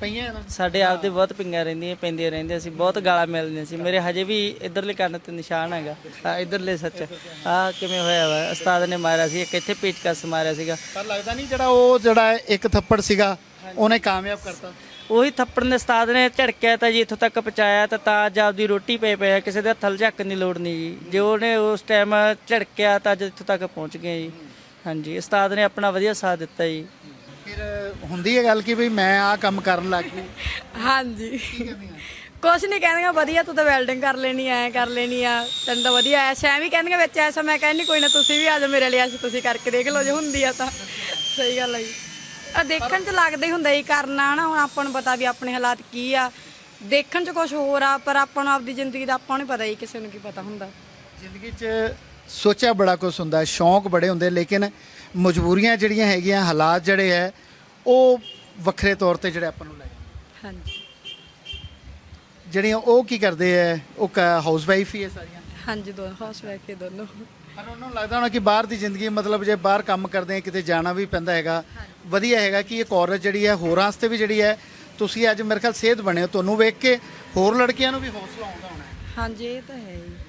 ਪਈਆਂ ਨਾ? ਸਾਡੇ ਆਪ ਦੇ ਬਹੁਤ ਪਿੰਗਾਂ ਰਹਿੰਦੀਆਂ ਪੈਂਦੀਆਂ ਰਹਿੰਦੀਆਂ ਸੀ ਬਹੁਤ ਗਾਲਾਂ ਮਿਲਦੀਆਂ ਸੀ। ਮੇਰੇ ਹਜੇ ਵੀ ਇਧਰਲੇ ਕੰਨ ਤੇ ਨਿਸ਼ਾਨ ਹੈਗਾ। ਆ ਇਧਰਲੇ ਸੱਚ। ਆ ਕਿਵੇਂ ਹੋਇਆ ਵਾ? ਉਸਤਾਦ ਨੇ ਮਾਰਿਆ ਸੀ ਇੱਕ ਇੱਥੇ ਪੇਚਕਸ ਮਾਰਿਆ ਸੀਗਾ। ਪਰ ਲੱਗਦਾ ਨਹੀਂ ਜਿਹੜਾ ਉਹ ਜਿਹੜਾ ਇੱਕ ਥੱਪੜ ਸੀਗਾ ਉਹਨੇ ਕਾਮਯਾਬ ਕਰਤਾ। ਉਹੀ ਥੱਪੜ ਨੇ ਉਸਤਾਦ ਨੇ ਝੜਕਿਆ ਤਾਂ ਜੀ ਇੱਥੋਂ ਤੱਕ ਪਹੁੰਚਾਇਆ ਤਾਂ ਤਾਂ ਅੱਜ ਆਪਦੀ ਰੋਟੀ ਪਏ ਪਏ ਆ, ਕਿਸੇ ਦੇ ਹੱਥਲ ਝੱਕਣ ਦੀ ਲੋੜ ਨਹੀਂ ਜੀ। ਜੇ ਉਹਨੇ ਉਸ ਟਾਈਮ ਝੜਕਿਆ ਤਾਂ ਅੱਜ ਇੱਥੋਂ ਤੱਕ ਪਹੁੰਚ ਗਏ ਜੀ। ਹਾਂਜੀ ਉਸਤਾਦ ਨੇ ਆਪਣਾ ਵਧੀਆ ਸਾਥ ਦਿੱਤਾ ਜੀ। ਫਿਰ ਹੁੰਦੀ ਹੈ ਗੱਲ ਕਿ ਵੀ ਮੈਂ ਆਹ ਕੰਮ ਕਰਨ ਲੱਗ ਗਈ। ਹਾਂਜੀ। ਕੁਛ ਨਹੀਂ ਕਹਿੰਦੀਆਂ ਵਧੀਆ ਤੂੰ ਤਾਂ ਵੈਲਡਿੰਗ ਕਰ ਲੈਣੀ ਐ ਕਰ ਲੈਣੀ ਆ ਤੈਨੂੰ ਤਾਂ ਵਧੀਆ ਐ। ਸ਼ੈ ਵੀ ਕਹਿੰਦੀਆਂ ਵਿੱਚ ਐਸਾ ਮੈਂ ਕਹਿੰਦੀ ਕੋਈ ਨਾ ਤੁਸੀਂ ਵੀ ਆ ਜਾਓ ਮੇਰੇ ਲਈ ਐਸ ਤੁਸੀਂ ਕਰਕੇ ਦੇਖ ਲਓ ਜੇ ਹੁੰਦੀ ਆ ਤਾਂ। ਸਹੀ ਗੱਲ ਜੀ। ਆ ਦੇਖਣ ਚ ਲੱਗਦਾ ਹੀ ਹੁੰਦਾ ਹੀ ਕਰਨਾ ਨਾ ਹੁਣ ਆਪਾਂ ਨੂੰ ਪਤਾ ਵੀ ਆਪਣੇ ਹਾਲਾਤ ਕੀ ਆ। ਦੇਖਣ ਚ ਕੁਝ ਹੋਰ ਆ ਪਰ ਆਪਾਂ ਨੂੰ ਆਪਦੀ ਜ਼ਿੰਦਗੀ ਦਾ ਆਪਾਂ ਨੂੰ ਪਤਾ ਹੀ ਕਿਸੇ ਨੂੰ ਕੀ ਪਤਾ ਹੁੰਦਾ। ਜ਼ਿੰਦਗੀ 'ਚ ਸੋਚਿਆ ਬੜਾ ਕੁਝ ਹੁੰਦਾ ਸ਼ੌਂਕ ਬੜੇ ਹੁੰਦੇ ਲੇਕਿਨ ਮਜਬੂਰੀਆਂ ਜਿਹੜੀਆਂ ਹੈਗੀਆਂ ਹਾਲਾਤ ਜਿਹੜੇ ਹੈ ਉਹ ਵੱਖਰੇ ਤੌਰ ਤੇ ਜਿਹੜੇ ਆਪਾਂ ਨੂੰ ਲੈ। ਹਾਂਜੀ। ਜਿਹੜੀਆਂ ਉਹ ਕੀ ਕਰਦੇ ਐ ਉਹ ਹਾਊਸ ਵਾਈਫ ਹੀ ਹੈ ਸਾਰੀਆਂ। ਹਾਂਜੀ ਦੋ ਹਾਊਸ ਵਾਈਫ ਦੋਨੋਂ। ਪਰ ਉਹਨਾਂ ਨੂੰ ਲੱਗਦਾ ਹੋਣਾ ਕਿ ਬਾਹਰ ਦੀ ਜ਼ਿੰਦਗੀ ਮਤਲਬ ਜੇ ਬਾਹਰ ਕੰਮ ਕਰਦੇ ਆ ਕਿਤੇ ਜਾਣਾ ਵੀ ਪੈਂਦਾ ਹੈਗਾ ਵਧੀਆ ਹੈਗਾ ਕਿ ਇੱਕ ਔਰਤ ਜਿਹੜੀ ਹੈ ਹੋਰਾਂ ਵਾਸਤੇ ਵੀ ਜਿਹੜੀ ਹੈ ਤੁਸੀਂ ਅੱਜ ਮੇਰੇ ਖਿਆਲ ਸਿਹਤ ਬਣੇ ਹੋ ਤੁਹਾਨੂੰ ਵੇਖ ਕੇ ਹੋਰ ਲੜਕੀਆਂ ਨੂੰ ਵੀ ਹੌਸਲਾ ਆਉਂਦਾ ਹੋਣਾ। ਹੈ। ਹਾਂਜੀ ਇਹ ਤਾਂ ਹੈ ਹੀ।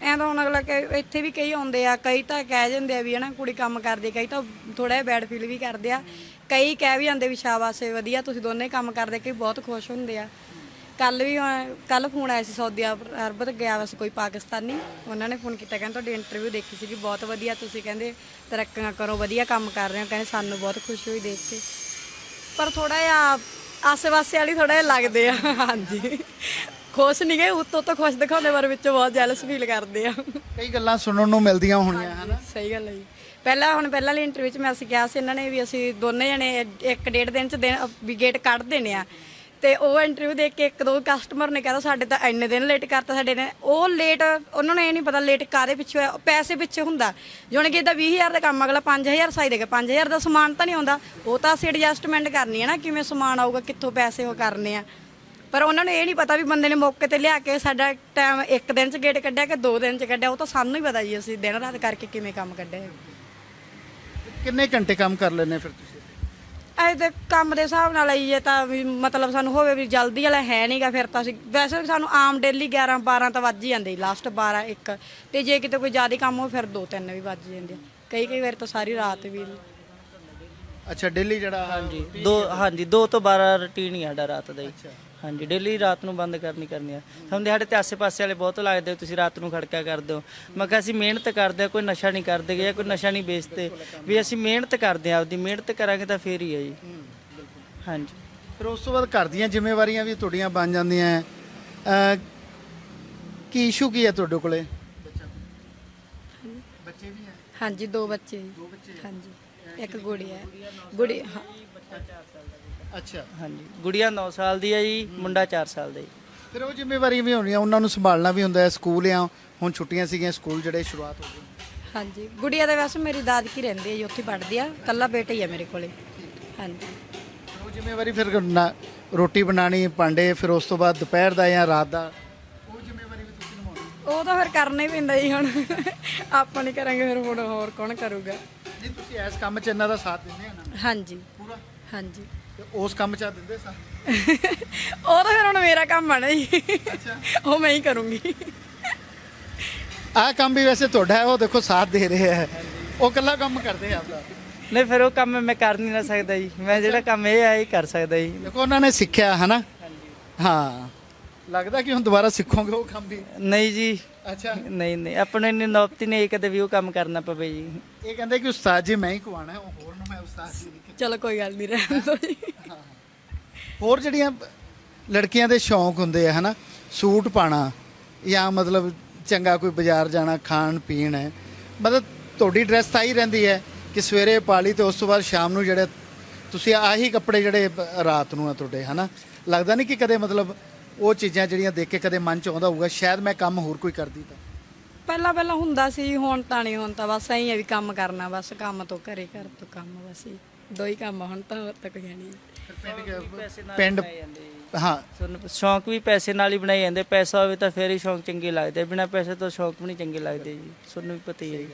ਐਂ ਤਾਂ ਹੁਣ ਅਗਲਾ ਕਈ ਇੱਥੇ ਵੀ ਕਈ ਆਉਂਦੇ ਆ ਕਈ ਤਾਂ ਕਹਿ ਜਾਂਦੇ ਆ ਵੀ ਹਨਾ ਕੁੜੀ ਕੰਮ ਕਰਦੀ ਕਈ ਤਾਂ ਥੋੜਾ ਜਿਹਾ ਬੈਡ ਫੀਲ ਵੀ ਕਰਦੇ ਆ। ਕਈ ਕਹਿ ਵੀ ਜਾਂਦੇ ਵੀ ਸ਼ਾਬਾਸ਼ ਏ, ਵਧੀਆ ਤੁਸੀਂ ਦੋਨੇ ਕੰਮ ਕਰਦੇ ਕਈ ਬਹੁਤ ਖੁਸ਼ ਹੁੰਦੇ ਆ। ਕੱਲ ਵੀ ਕੱਲ ਫੋਨ ਆਇਆ ਸੀ ਸਾਊਦੀ ਅਰ ਅਰਬ ਤੋਂ ਗਿਆ ਵਾ ਕੋਈ ਪਾਕਿਸਤਾਨੀ। ਉਹਨਾਂ ਨੇ ਫੋਨ ਕੀਤਾ ਕਹਿੰਦੇ ਤੁਹਾਡੀ ਇੰਟਰਵਿਊ ਦੇਖੀ ਸੀਗੀ ਬਹੁਤ ਵਧੀਆ ਤੁਸੀਂ ਕਹਿੰਦੇ ਤਰੱਕੀਆਂ ਕਰੋ ਵਧੀਆ ਕੰਮ ਕਰ ਰਹੇ ਹੋ ਕਹਿੰਦੇ ਸਾਨੂੰ ਬਹੁਤ ਖੁਸ਼ੀ ਹੋਈ ਦੇਖ ਕੇ। ਪਰ ਥੋੜਾ ਜਿਹਾ ਆਸੇ-ਪਾਸੇ ਵਾਲੀ ਥੋੜਾ ਜਿਹਾ ਲੱਗਦੇ ਆ ਹਾਂਜੀ। ਖੁਸ਼ ਨਹੀਂ ਗਏ ਉੱਤੋਂ ਤੋਂ ਖੁਸ਼ ਦਿਖਾਉਂਦੇ ਪਰ ਵਿੱਚੋਂ ਬਹੁਤ ਜੈਲਸ ਫੀਲ ਕਰਦੇ ਆ। ਕਈ ਗੱਲਾਂ ਸੁਣਨ ਨੂੰ ਮਿਲਦੀਆਂ ਹੋਣੀਆਂ ਹਨਾ? ਸਹੀ ਗੱਲ ਹੈ ਜੀ। ਪਹਿਲਾਂ ਹੁਣ ਪਹਿਲਾਂ ਵਾਲੀ ਇੰਟਰਵਿਊ 'ਚ ਮੈਂ ਅਸੀਂ ਕਿਹਾ ਸੀ ਇਹਨਾਂ ਨੇ ਵੀ ਅਸੀਂ ਦੋਨੇ ਜਣੇ ਇੱਕ ਡੇਢ ਦਿਨ 'ਚ ਦਿਨ ਵੀ ਗੇਟ ਕੱਢ ਦੇਣੇ ਆ। ਤੇ ਉਹ ਇੰਟਰਵਿਊ ਦੇਖ ਕੇ ਇੱਕ ਦੋ ਕਸਟਮਰ ਨੇ ਕਹਿੰਦਾ ਸਾਡੇ ਤਾਂ ਇੰਨੇ ਦਿਨ ਲੇਟ ਕਰਤਾ ਸਾਡੇ ਨੇ। ਉਹ ਲੇਟ ਉਹਨਾਂ ਨੂੰ ਇਹ ਨਹੀਂ ਪਤਾ ਲੇਟ ਕਾਦੇ ਪਿੱਛੇ ਹੋਇਆ ਪੈਸੇ ਪਿੱਛੇ ਹੁੰਦਾ। ਜਿਉਣ ਕਿ ਇਹਦਾ 20000 ਦਾ ਕੰਮ ਅਗਲਾ 5000 ਸਾਈ ਦੇਗਾ। 5000 ਦਾ ਸਮਾਨ ਤਾਂ ਨਹੀਂ ਆਉਂਦਾ। ਉਹ ਤਾਂ ਅਸੀਂ ਐਡਜਸਟਮੈਂਟ ਕਰਨੀ ਹੈ ਨਾ ਕਿਵੇਂ ਸਮਾਨ ਆਊਗਾ ਕਿੱਥੋਂ ਪੈਸੇ ਉਹ ਕਰਨੇ ਆ। ਪਰ ਉਹਨਾਂ ਨੂੰ ਇਹ ਨਹੀਂ ਪਤਾ ਵੀ ਬੰਦੇ ਨੇ ਮੌਕੇ ਤੇ ਲਿਆ ਕੇ ਸਾਡਾ ਟਾਈਮ ਇੱਕ ਦਿਨ ਚ ਗੇਟ ਕੱਢਿਆ ਕਿ ਦੋ ਦਿਨ ਚ ਕੱਢਿਆ ਉਹ ਤਾਂ ਸਾਨੂੰ ਹੀ ਪਤਾ ਜੀ ਅਸੀਂ ਦਿਨ ਰਾਤ ਕਰਕੇ ਕਿਵੇਂ ਕੰਮ ਕੱਢਿਆ ਕਿੰਨੇ ਘੰਟੇ ਕੰਮ ਕਰ ਲੈਨੇ ਫਿਰ ਤੁਸੀਂ? ਐ ਤੇ ਕੰਮ ਦੇ ਹਿਸਾਬ ਨਾਲ ਆਈਏ ਤਾਂ ਵੀ ਮਤਲਬ ਸਾਨੂੰ ਹੋਵੇ ਵੀ ਜਲਦੀ ਵਾਲਾ ਹੈ ਨਹੀਂਗਾ ਫਿਰ ਤਾਂ ਅਸੀਂ ਵੈਸੇ ਸਾਨੂੰ ਆਮ ਡੇਲੀ 11 12 ਤਾਂ ਵੱਜ ਹੀ ਜਾਂਦੇ ਲਾਸਟ 12 1 ਤੇ ਜੇ ਕਿਤੇ ਕੋਈ ਜ਼ਿਆਦਾ ਕੰਮ ਹੋਵੇ ਫਿਰ 2 3 ਵੀ ਵੱਜ ਜਾਂਦੇ ਕਈ ਕਈ ਵਾਰ ਤਾਂ ਸਾਰੀ ਰਾਤ ਵੀ ਅੱਛਾ ਦਿੱਲੀ ਜਿਹੜਾ ਹਾਂਜੀ ਦੋ ਹਾਂਜੀ 2 ਤੋਂ 12 ਰੁਟੀਨ ਹੀ ਆ ਸਾਡਾ ਰਾਤ ਦਾ ਹੀ ਹਾਂਜੀ ਡੇਲੀ ਰਾਤ ਨੂੰ ਬੰਦ ਕਰਨੀ ਕਰਨੀ ਆ। ਸਮਝਦੇ ਸਾਡੇ ਤੇ ਆਸੇ-ਪਾਸੇ ਵਾਲੇ ਬਹੁਤ ਲੱਗਦੇ ਤੁਸੀਂ ਰਾਤ ਨੂੰ ਖੜਕਾ ਕਰਦੇ ਹੋ। ਮੈਂ ਕਿਹਾ ਅਸੀਂ ਮਿਹਨਤ ਕਰਦੇ ਆ ਕੋਈ ਨਸ਼ਾ ਨਹੀਂ ਕਰਦੇ ਜਾਂ ਕੋਈ ਨਸ਼ਾ ਨਹੀਂ ਵੇਚਦੇ। ਵੀ ਅਸੀਂ ਮਿਹਨਤ ਕਰਦੇ ਆ ਆਪਦੀ ਮਿਹਨਤ ਕਰਾਂਗੇ ਤਾਂ ਫੇਰ ਹੀ ਹੈ ਜੀ ਹਾਂਜੀ। ਫਿਰ ਉਸ ਤੋਂ ਬਾਅਦ ਘਰ ਦੀਆਂ ਜ਼ਿੰਮੇਵਾਰੀਆਂ ਵੀ ਤੁਹਾਡੀਆਂ ਬਣ ਜਾਂਦੀਆਂ ਹੈ। ਅਹ, ਕੀ ਇਸ਼ੂ ਕੀ ਹੈ ਤੁਹਾਡੇ ਕੋਲੇ? ਬੱਚੇ। ਵੀ ਹੈ ਹਾਂਜੀ ਦੋ ਬੱਚੇ। ਜੀ। ਹਾਂਜੀ। ਇੱਕ ਗੁੜੀ ਹੈ। ਗੁੜੀ ਹਾਂ। ਅੱਛਾ। ਹਾਂਜੀ। ਗੁੜੀਆ 9 ਸਾਲ ਦੀ ਹੈ ਜੀ ਮੁੰਡਾ 4 ਸਾਲ ਦਾ ਜੀ। ਫਿਰ ਉਹ ਜ਼ਿੰਮੇਵਾਰੀਆਂ ਵੀ ਹੋਣੀਆਂ ਉਹਨਾਂ ਨੂੰ ਸੰਭਾਲਣਾ ਵੀ ਹੁੰਦਾ ਹੈ। ਸਕੂਲ ਆ ਹੁਣ ਛੁੱਟੀਆਂ ਸੀਗੀਆਂ ਸਕੂਲ ਜਿਹੜੇ ਸ਼ੁਰੂਆਤ ਹੋ ਗਈ। ਹਾਂਜੀ। ਗੁੜੀਆ ਤਾਂ ਵੈਸੇ ਮੇਰੀ ਦਾਦਕੀ ਰਹਿੰਦੀ ਹੈ ਜੀ ਉੱਥੇ ਪੜ੍ਹਦੀ ਆ। ਕੱਲਾ ਬੇਟਾ ਹੀ ਆ ਮੇਰੇ ਕੋਲੇ। ਹਾਂਜੀ। ਫਿਰ ਉਹ ਜ਼ਿੰਮੇਵਾਰੀ ਫਿਰ ਨਾ- ਰੋਟੀ ਬਣਾਣੀ ਭਾਂਡੇ ਫਿਰ ਉਸ ਤੋਂ ਬਾਅਦ ਦੁਪਹਿਰ ਦਾ ਜਾਂ ਰਾਤ ਦਾ ਉਹ ਜ਼ਿੰਮੇਵਾਰੀ ਵੀ ਤੁਸੀਂ ਨਿਭਾਉਣੀ। ਉਹ ਤਾਂ ਫਿਰ ਕਰਨਾ ਹੀ ਪੈਂਦਾ ਜੀ ਹੁਣ। ਆਪਾਂ ਨਹੀਂ ਕਰਾਂਗੇ ਫਿਰ ਹੁਣ ਹੋਰ ਕੌਣ ਕਰੂਗਾ? ਨਹੀਂ ਤੁਸੀਂ ਇਸ ਕੰਮ 'ਚ ਇਹਨਾਂ ਦਾ ਸਾਥ ਦਿੰਦੇ ਆ ਨਾ? ਹਾਂਜੀ। ਪੂਰਾ? ਹਾਂਜੀ। ਤੇ ਉਸ ਕੰਮ 'ਚ ਆ ਦਿੰਦੇ ਸਾਥ? <laughs> ਉਹ ਤਾਂ ਫਿਰ ਹੁਣ ਮੇਰਾ ਕੰਮ ਆ ਨਾ ਜੀ। ਉਹ ਮੈਂ ਹੀ ਕਰੂੰਗੀ। ਆਹ ਕੰਮ ਵੀ ਵੈਸੇ ਤੁਹਾਡਾ ਹੈ ਉਹ ਦੇਖੋ ਸਾਥ ਦੇ ਰਹੇ ਹੈ। ਉਹ ਇਕੱਲਾ ਕੰਮ ਕਰਦੇ ਆ ਆਪਦਾ। ਨਹੀਂ ਫਿਰ ਉਹ ਕੰਮ ਮੈਂ ਕਰ ਨਹੀਂ ਨਾ ਸਕਦਾ ਜੀ। ਮੈਂ ਜਿਹੜਾ ਕੰਮ ਇਹ ਆ ਇਹ ਕਰ ਸਕਦਾ ਜੀ। ਦੇਖੋ ਉਹਨਾਂ ਨੇ ਸਿੱਖਿਆ ਹਨਾ? ਹਾਂ। ਲੱਗਦਾ ਕਿ ਹੁਣ ਦੁਬਾਰਾ ਸਿੱਖੋਗੇ ਉਹ ਕੰਮ ਵੀ? ਨਹੀਂ ਜੀ। ਅੱਛਾ। ਨਹੀਂ ਨਹੀਂ। ਆਪਣੇ ਨੇ ਨੌਬਤੀ ਨੇ ਕਦੇ ਵੀ ਉਹ ਕੰਮ ਕਰਨਾ ਪਵੇ ਜੀ। ਇਹ ਕਹਿੰਦੇ ਕਿ ਉਸਤਾਦ ਜੀ ਮੈਂ ਹੀ ਕਵਾਣਾ ਹੈ ਉਹ ਹੋਰ ਨੂੰ ਮੈਂ ਉਸਤਾਦ ਜੀ ਨਹੀਂ ਚਲੋ ਕੋਈ ਗੱਲ ਨਹੀਂ ਰਹਿਣ ਦੋ ਜੀ। ਹੋਰ ਜਿਹੜੀਆਂ ਲੜਕੀਆਂ ਦੇ ਸ਼ੌਂਕ ਹੁੰਦੇ ਆ ਹਨਾ? ਸੂਟ ਪਾਣਾ ਜਾਂ ਮਤਲਬ ਚੰਗਾ ਕੋਈ ਬਾਜ਼ਾਰ ਜਾਣਾ ਖਾਣ ਪੀਣ ਹੈ। ਮਤਲਬ ਤੁਹਾਡੀ ਡਰੈਸ ਤਾਂ ਹੀ ਰਹਿੰਦੀ ਹੈ ਕਿ ਸਵੇਰੇ ਪਾ ਲਈ ਤੇ ਉਸ ਤੋਂ ਬਾਅਦ ਸ਼ਾਮ ਨੂੰ ਜਿਹੜੇ ਤੁਸੀਂ ਆਹੀ ਕੱਪੜੇ ਜਿਹੜੇ ਬ- ਰਾਤ ਨੂੰ ਆ ਤੁਹਾਡੇ ਹਨਾ? ਲੱਗਦਾ ਨਹੀਂ ਕਿ ਕਦੇ ਮਤਲਬ ਉਹ ਚੀਜ਼ਾਂ ਜਿਹੜੀਆਂ ਦੇਖ ਕੇ ਕਦੇ ਮਨ ਚ ਆਉਂਦਾ ਹੋਊਗਾ ਸ਼ਾਇਦ ਮੈਂ ਕੰਮ ਹੋਰ ਕੋਈ ਕਰਦੀ ਤਾਂ। ਪਹਿਲਾਂ ਪਹਿਲਾਂ ਹੁੰਦਾ ਸੀ ਹੁਣ ਤਾਂ ਨਹੀਂ ਹੁਣ ਤਾਂ ਬਸ ਐਂ ਹੈ ਵੀ ਕੰਮ ਕਰਨਾ ਬਸ ਕੰਮ ਤੋਂ ਘਰੇ ਘਰ ਤੋਂ ਕੰਮ ਬਸ ਹੀ ਦੋ ਹੀ ਕੰਮ ਆ, ਹੁਣ ਤਾਂ ਹੋਰ ਤੱਕ ਹੈ ਨਹੀਂ। ਪਿੰਡ ਹਾਂ। ਤੁਹਾਨੂੰ ਸ਼ੌਂਕ ਵੀ ਪੈਸੇ ਨਾਲ ਹੀ ਬਣਾਏ ਜਾਂਦੇ ਪੈਸਾ ਹੋਵੇ ਤਾਂ ਫੇਰ ਹੀ ਸ਼ੌਂਕ ਚੰਗੇ ਲੱਗਦੇ ਬਿਨਾ ਪੈਸੇ ਤੋਂ ਸ਼ੌਂਕ ਵੀ ਨਹੀਂ ਚੰਗੇ ਲੱਗਦੇ ਜੀ। ਤੁਹਾਨੂੰ ਵੀ ਪਤਾ ਹੀ ਹੈ ਜੀ।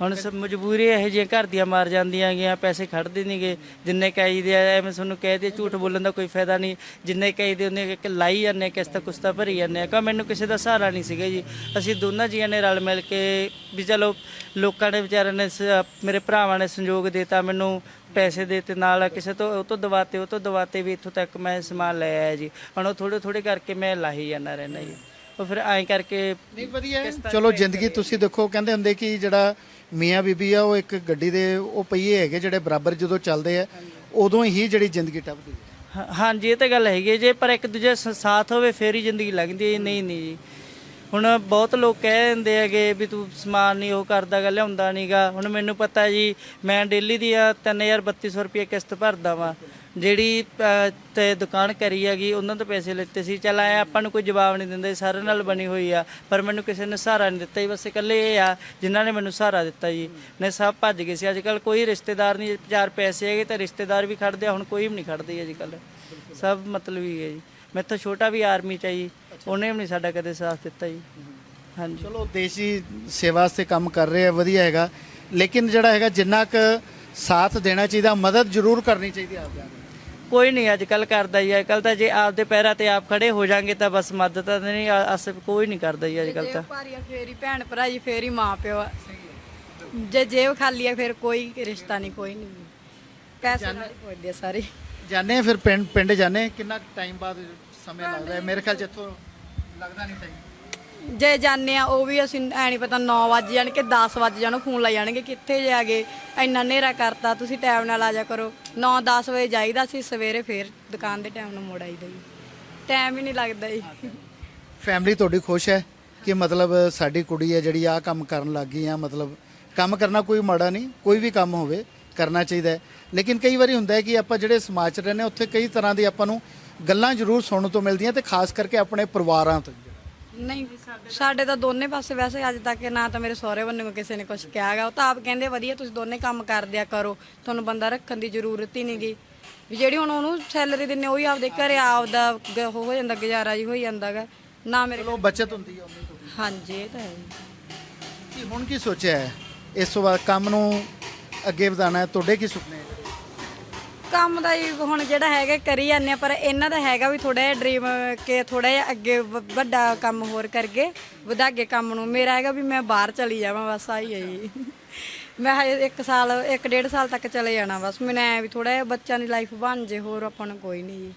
ਹੁਣ ਸਭ ਮਜਬੂਰੀ ਇਹੋ ਜਿਹੀਆਂ ਘਰ ਦੀਆਂ ਮਾਰ ਜਾਂਦੀਆਂ ਗਿਆ ਪੈਸੇ ਖੜਦੇ ਨਹੀਂਗੇ ਜਿੰਨੇ ਕਹੀਦੇ ਆ ਐਵੇਂ ਤੁਹਾਨੂੰ ਕਹਿ ਦੇ ਝੂਠ ਬੋਲਣ ਦਾ ਕੋਈ ਫਾਇਦਾ ਨਹੀਂ ਜਿੰਨੇ ਕਹੀਦੇ ਉਹਨੇ ਇੱਕ ਲਾਈ ਜਾਂਦੇ ਕਿਸ ਤਾਂ ਕੁਛ ਤਾਂ ਭਰੀ ਜਾਂਦੇ ਆ। ਕਾ ਮੈਨੂੰ ਕਿਸੇ ਦਾ ਸਹਾਰਾ ਨਹੀਂ ਸੀਗਾ ਜੀ। ਅਸੀਂ ਦੋਨਾਂ ਜੀਆਂ ਨੇ ਰਲ ਮਿਲ ਕੇ ਵੀ ਚਲੋ ਲੋਕਾਂ ਨੇ ਵਿਚਾਰਿਆਂ ਨੇ ਸ- ਮੇਰੇ ਭਰਾਵਾਂ ਨੇ ਸੰਯੋਗ ਦਿੱਤਾ ਮੈਨੂੰ ਪੈਸੇ ਦੇ ਤੇ ਨਾਲ ਕਿਸੇ ਤੋਂ ਉਹ ਤੋਂ ਦਵਾਤੇ ਉਹ ਤੋਂ ਦਵਾਤੇ ਵੀ ਇੱਥੋਂ ਤੱਕ ਮੈਂ ਸਮਾਨ ਲੈ ਆਇਆ ਜੀ। ਹੁਣ ਉਹ ਥੋੜੇ ਥੋੜੇ ਕਰਕੇ ਮੈਂ ਲਾਹੀ ਜਾਂਦਾ ਰਹਿਣਾ ਜੀ। ਉਹ ਫਿਰ ਐਂ ਕਰਕੇ ਨਹੀਂ ਵਧੀਆ। ਚਲੋ ਜ਼ਿੰਦਗੀ ਤੁਸੀਂ ਦੇਖੋ ਕਹਿੰਦੇ ਹੁੰਦੇ ਕਿ ਜਿਹੜਾ ਮੀਆਂ ਬੀਬੀ ਆ ਉਹ ਇੱਕ ਗੱਡੀ ਦੇ ਉਹ ਪਹੀਏ ਹੈਗੇ ਜਿਹੜੇ ਬਰਾਬਰ ਜਦੋਂ ਚੱਲਦੇ ਆ ਉਦੋਂ ਹੀ ਜਿਹੜੀ ਜ਼ਿੰਦਗੀ ਟੱਪਦੀ ਹੈ। ਹਾਂ- ਹਾਂਜੀ ਇਹ ਤਾਂ ਗੱਲ ਹੈਗੀ ਹੈ, ਜੇ ਪਰ ਇੱਕ ਦੂਜੇ ਸ- ਸਾਥ ਹੋਵੇ ਫੇਰ ਹੀ ਜ਼ਿੰਦਗੀ ਲੱਗਦੀ ਹੈ ਨਹੀਂ ਨਹੀਂ ਜੀ। ਹੁਣ ਬਹੁਤ ਲੋਕ ਕਹਿ ਦਿੰਦੇ ਹੈਗੇ ਵੀ ਤੂੰ ਸਮਾਨ ਨਹੀਂ ਉਹ ਕਰਦਾ ਗਾ ਲਿਆਉਂਦਾ ਨਹੀਂਗਾ ਹੁਣ ਮੈਨੂੰ ਪਤਾ ਜੀ ਮੈਂ ਡੇਲੀ ਦੀ ਆ 3300 ਰੁਪਏ ਕਿਸ਼ਤ ਭਰਦਾ ਵਾਂ। ਜਿਹੜੀ ਅਹ, ਤੇ ਦੁਕਾਨ ਕਰੀ ਹੈਗੀ ਉਹਨਾਂ ਤੋਂ ਪੈਸੇ ਲਿੱਤੇ ਸੀ। ਚੱਲ ਆਇਆ ਆਪਾਂ ਨੂੰ ਕੋਈ ਜਵਾਬ ਨਹੀਂ ਦਿੰਦੇ ਸਾਰਿਆਂ ਨਾਲ ਬਣੀ ਹੋਈ ਆ। ਪਰ ਮੈਨੂੰ ਕਿਸੇ ਨੇ ਸਹਾਰਾ ਨਹੀਂ ਦਿੱਤਾ ਜੀ ਬਸ ਇਕੱਲੇ ਇਹ ਆ ਜਿਨ੍ਹਾਂ ਨੇ ਮੈਨੂੰ ਸਹਾਰਾ ਦਿੱਤਾ ਜੀ। ਨੇ ਸਭ ਭੱਜ ਗਏ ਸੀ। ਅੱਜ ਕੱਲ ਕੋਈ ਰਿਸ਼ਤੇਦਾਰ ਨਹੀਂ ਚਾਰ ਪੈਸੇ ਹੈਗੇ ਤਾਂ ਰਿਸ਼ਤੇਦਾਰ ਵੀ ਖੜਦੇ ਆ ਹੁਣ ਕੋਈ ਵੀ ਨਹੀਂ ਖੜਦੇ ਅੱਜ ਕੱਲ ਸਭ ਮਤਲਬ ਹੀ ਹੈ ਜੀ। ਮੈਥੋਂ ਛੋਟਾ ਵੀ ਆਰਮੀ ਚ ਆ ਜੀ। ਉਹਨੇ ਵੀ ਨਹੀਂ ਸਾਡਾ ਕਦੇ ਸਾਥ ਦਿੱਤਾ ਜੀ। ਹਾਂਜੀ। ਚਲੋ ਦੇਸ਼ੀ ਸੇਵਾ ਵਾਸਤੇ ਕੰਮ ਕਰ ਰਹੇ ਆ ਵਧੀਆ ਹੈਗਾ। ਲੇਕਿਨ ਜਿਹੜਾ ਹੈਗਾ ਜਿੰਨਾ ਕੁ ਸਾਥ ਦੇਣਾ ਚਾਹੀਦਾ ਮਦਦ ਜ਼ਰੂਰ ਕਰਨੀ ਚਾਹੀਦੀ ਆਪ ਜਾ ਕੋਈ ਨਹੀਂ ਅੱਜ ਕੱਲ ਕਰਦਾ ਜੀ ਅੱਜ ਕੱਲ ਤਾਂ ਜੇ ਆਪਦੇ ਪੈਰਾਂ ਤੇ ਆਪ ਖੜੇ ਹੋ ਜਾਾਂਗੇ ਤਾਂ ਬਸ ਮਦਦ ਤਾਂ ਨਹੀਂ ਅਸ ਕੋਈ ਨਹੀਂ ਕਰਦਾ ਜੀ ਅੱਜ ਕੱਲ ਤਾਂ। ਜੇਬ ਭਾਰੀ ਆ ਫੇਰ ਭੈਣ ਭਰਾ ਜੀ ਫੇਰ ਮਾਂ ਪਿਓ ਆ। ਜੇ ਜੇਬ ਖਾਲੀ ਆ ਫਿਰ ਕੋਈ ਰਿਸ਼ਤਾ ਨਹੀਂ ਕੋਈ ਨਹੀਂ। ਪੈਸੇ ਨਾਲ ਹੀ ਪੁੱਛਦੇ ਆ ਸਾਰੇ। ਜਾਣੇ ਫਿਰ ਪਿੰਡ ਪਿੰਡ ਜਾਣੇ ਕਿੰਨਾ ਟਾਈਮ ਬਾਅਦ ਸਮੇਂ ਲੱਗਦਾ ਹੈ? ਮੇਰੇ ਖਿਆਲ ਚ ਇੱਥੋਂ ਲੱਗਦਾ ਨਹੀਂ ਟਾਈਮ ਜੇ ਜਾਣੇ ਆ ਉਹ ਵੀ ਅਸੀਂ ਐ ਨਹੀਂ ਪਤਾ 9 ਵਜੇ ਜਾਣ ਕਿ 10 ਵਜੇ ਜਾਣ ਫੋਨ ਲਾਈ ਜਾਣਗੇ ਕਿੱਥੇ ਜਾ ਗਏ। ਇੰਨਾ ਹਨੇਰਾ ਕਰਤਾ ਤੁਸੀਂ ਟਾਈਮ ਨਾਲ ਆ ਜਾ ਕਰੋ। 9-10 ਵਜੇ ਜਾਈਦਾ ਸੀ ਸਵੇਰੇ ਫੇਰ ਦੁਕਾਨ ਦੇ ਟਾਈਮ ਨੂੰ ਮੁੜ ਆਈਦਾ ਜੀ। ਟਾਈਮ ਹੀ ਨਹੀਂ ਲੱਗਦਾ ਜੀ। ਫੈਮਿਲੀ ਤੁਹਾਡੀ ਖੁਸ਼ ਹੈ ਕਿ ਮਤਲਬ ਸਾਡੀ ਕੁੜੀ ਹੈ ਜਿਹੜੀ ਆਹ ਕੰਮ ਕਰਨ ਲੱਗ ਗਈ ਆ? ਮਤਲਬ ਕੰਮ ਕਰਨਾ ਕੋਈ ਮਾੜਾ ਨਹੀਂ ਕੋਈ ਵੀ ਕੰਮ ਹੋਵੇ ਕਰਨਾ ਚਾਹੀਦਾ ਹੈ। ਲੇਕਿਨ ਕਈ ਵਾਰੀ ਹੁੰਦਾ ਹੈ ਕਿ ਆਪਾਂ ਜਿਹੜੇ ਸਮਾਜ 'ਚ ਰਹਿੰਦੇ ਹਾਂ, ਉੱਥੇ ਕਈ ਤਰ੍ਹਾਂ ਦੀ ਆਪਾਂ ਨੂੰ ਗੱਲਾਂ ਜ਼ਰੂਰ ਸੁਣਨ ਤੋਂ ਮਿਲਦੀਆਂ ਤੇ ਖਾਸ ਕਰਕੇ ਆਪਣੇ ਪਰਿਵਾਰਾਂ ਤੋਂ। ਨਹੀਂ ਸਾਡੇ ਤਾਂ ਦੋਨੇ ਪਾਸੇ ਵੈਸੇ ਅੱਜ ਤੱਕ ਨਾ ਤਾਂ ਮੇਰੇ ਸਹੁਰੇ ਵੱਲੋਂ ਕਿਸੇ ਨੇ ਕੁਝ ਕਿਹਾਗਾ। ਉਹ ਤਾਂ ਆਪ ਕਹਿੰਦੇ ਵਧੀਆ ਤੁਸੀਂ ਦੋਨੇ ਕੰਮ ਕਰਦਿਆ ਕਰੋ। ਤੁਹਾਨੂੰ ਬੰਦਾ ਰੱਖਣ ਦੀ ਜ਼ਰੂਰਤ ਹੀ ਨਹੀਂਗੀ। ਵੀ ਜਿਹੜੀ ਹੁਣ ਉਹਨੂੰ ਸੈਲਰੀ ਦਿੰਨੇ ਉਹੀ ਆਪਦੇ ਘਰੇ ਆਪਦਾ ਗ- ਹੋ ਜਾਂਦਾ ਗੁਜ਼ਾਰਾ ਜੀ ਹੋ ਜਾਂਦਾਗਾ। ਨਾ ਮੇਰੇ ਚਲੋ ਬਚਤ ਹੁੰਦੀ ਹੈ ਉਨੀ ਤੋਂ। ਹਾਂਜੀ ਇਹ ਤਾਂ ਹੈ ਜੀ। ਕੀ ਹੁਣ ਕੀ ਸੋਚਿਆ ਹੈ? ਇਸ ਤੋਂ ਬਾਅਦ ਕੰਮ ਨੂੰ ਅੱਗੇ ਵਧਾਉਣਾ ਹੈ ਤੁਹਾਡੇ ਕੀ ਸੁਪਨੇ ਹੈ? ਕੰਮ ਦਾ ਹੀ ਹੁਣ ਜਿਹੜਾ ਹੈਗਾ ਕਰੀ ਜਾਂਦੇ ਆ, ਪਰ ਇਹਨਾਂ ਦਾ ਹੈਗਾ ਵੀ ਥੋੜਾ ਜਿਹਾ ਡ੍ਰੀਮ ਕਿ ਥੋੜਾ ਜਿਹਾ ਅੱਗੇ ਵ- ਵੱਡਾ ਕੰਮ ਹੋਰ ਕਰਗੇ ਵਧਾਗੇ ਕੰਮ ਨੂੰ। ਮੇਰਾ ਹੈਗਾ ਵੀ ਮੈਂ ਬਾਹਰ ਚਲੀ ਜਾਵਾਂ, ਬਸ ਆਹੀ ਹੈ ਜੀ। ਮੈਂ ਹਜੇ 1 ਸਾਲ 1 ਡੇਢ ਸਾਲ ਤੱਕ ਚਲੇ ਜਾਣਾ ਬਸ। ਮੈਨੂੰ ਐ ਵੀ ਥੋੜਾ ਜਿਹਾ ਬੱਚਿਆਂ ਦੀ ਲਾਈਫ ਬਣ ਜੇ, ਹੋਰ ਆਪਾਂ ਨੂੰ ਕੋਈ ਨਹੀਂ। ਜੀ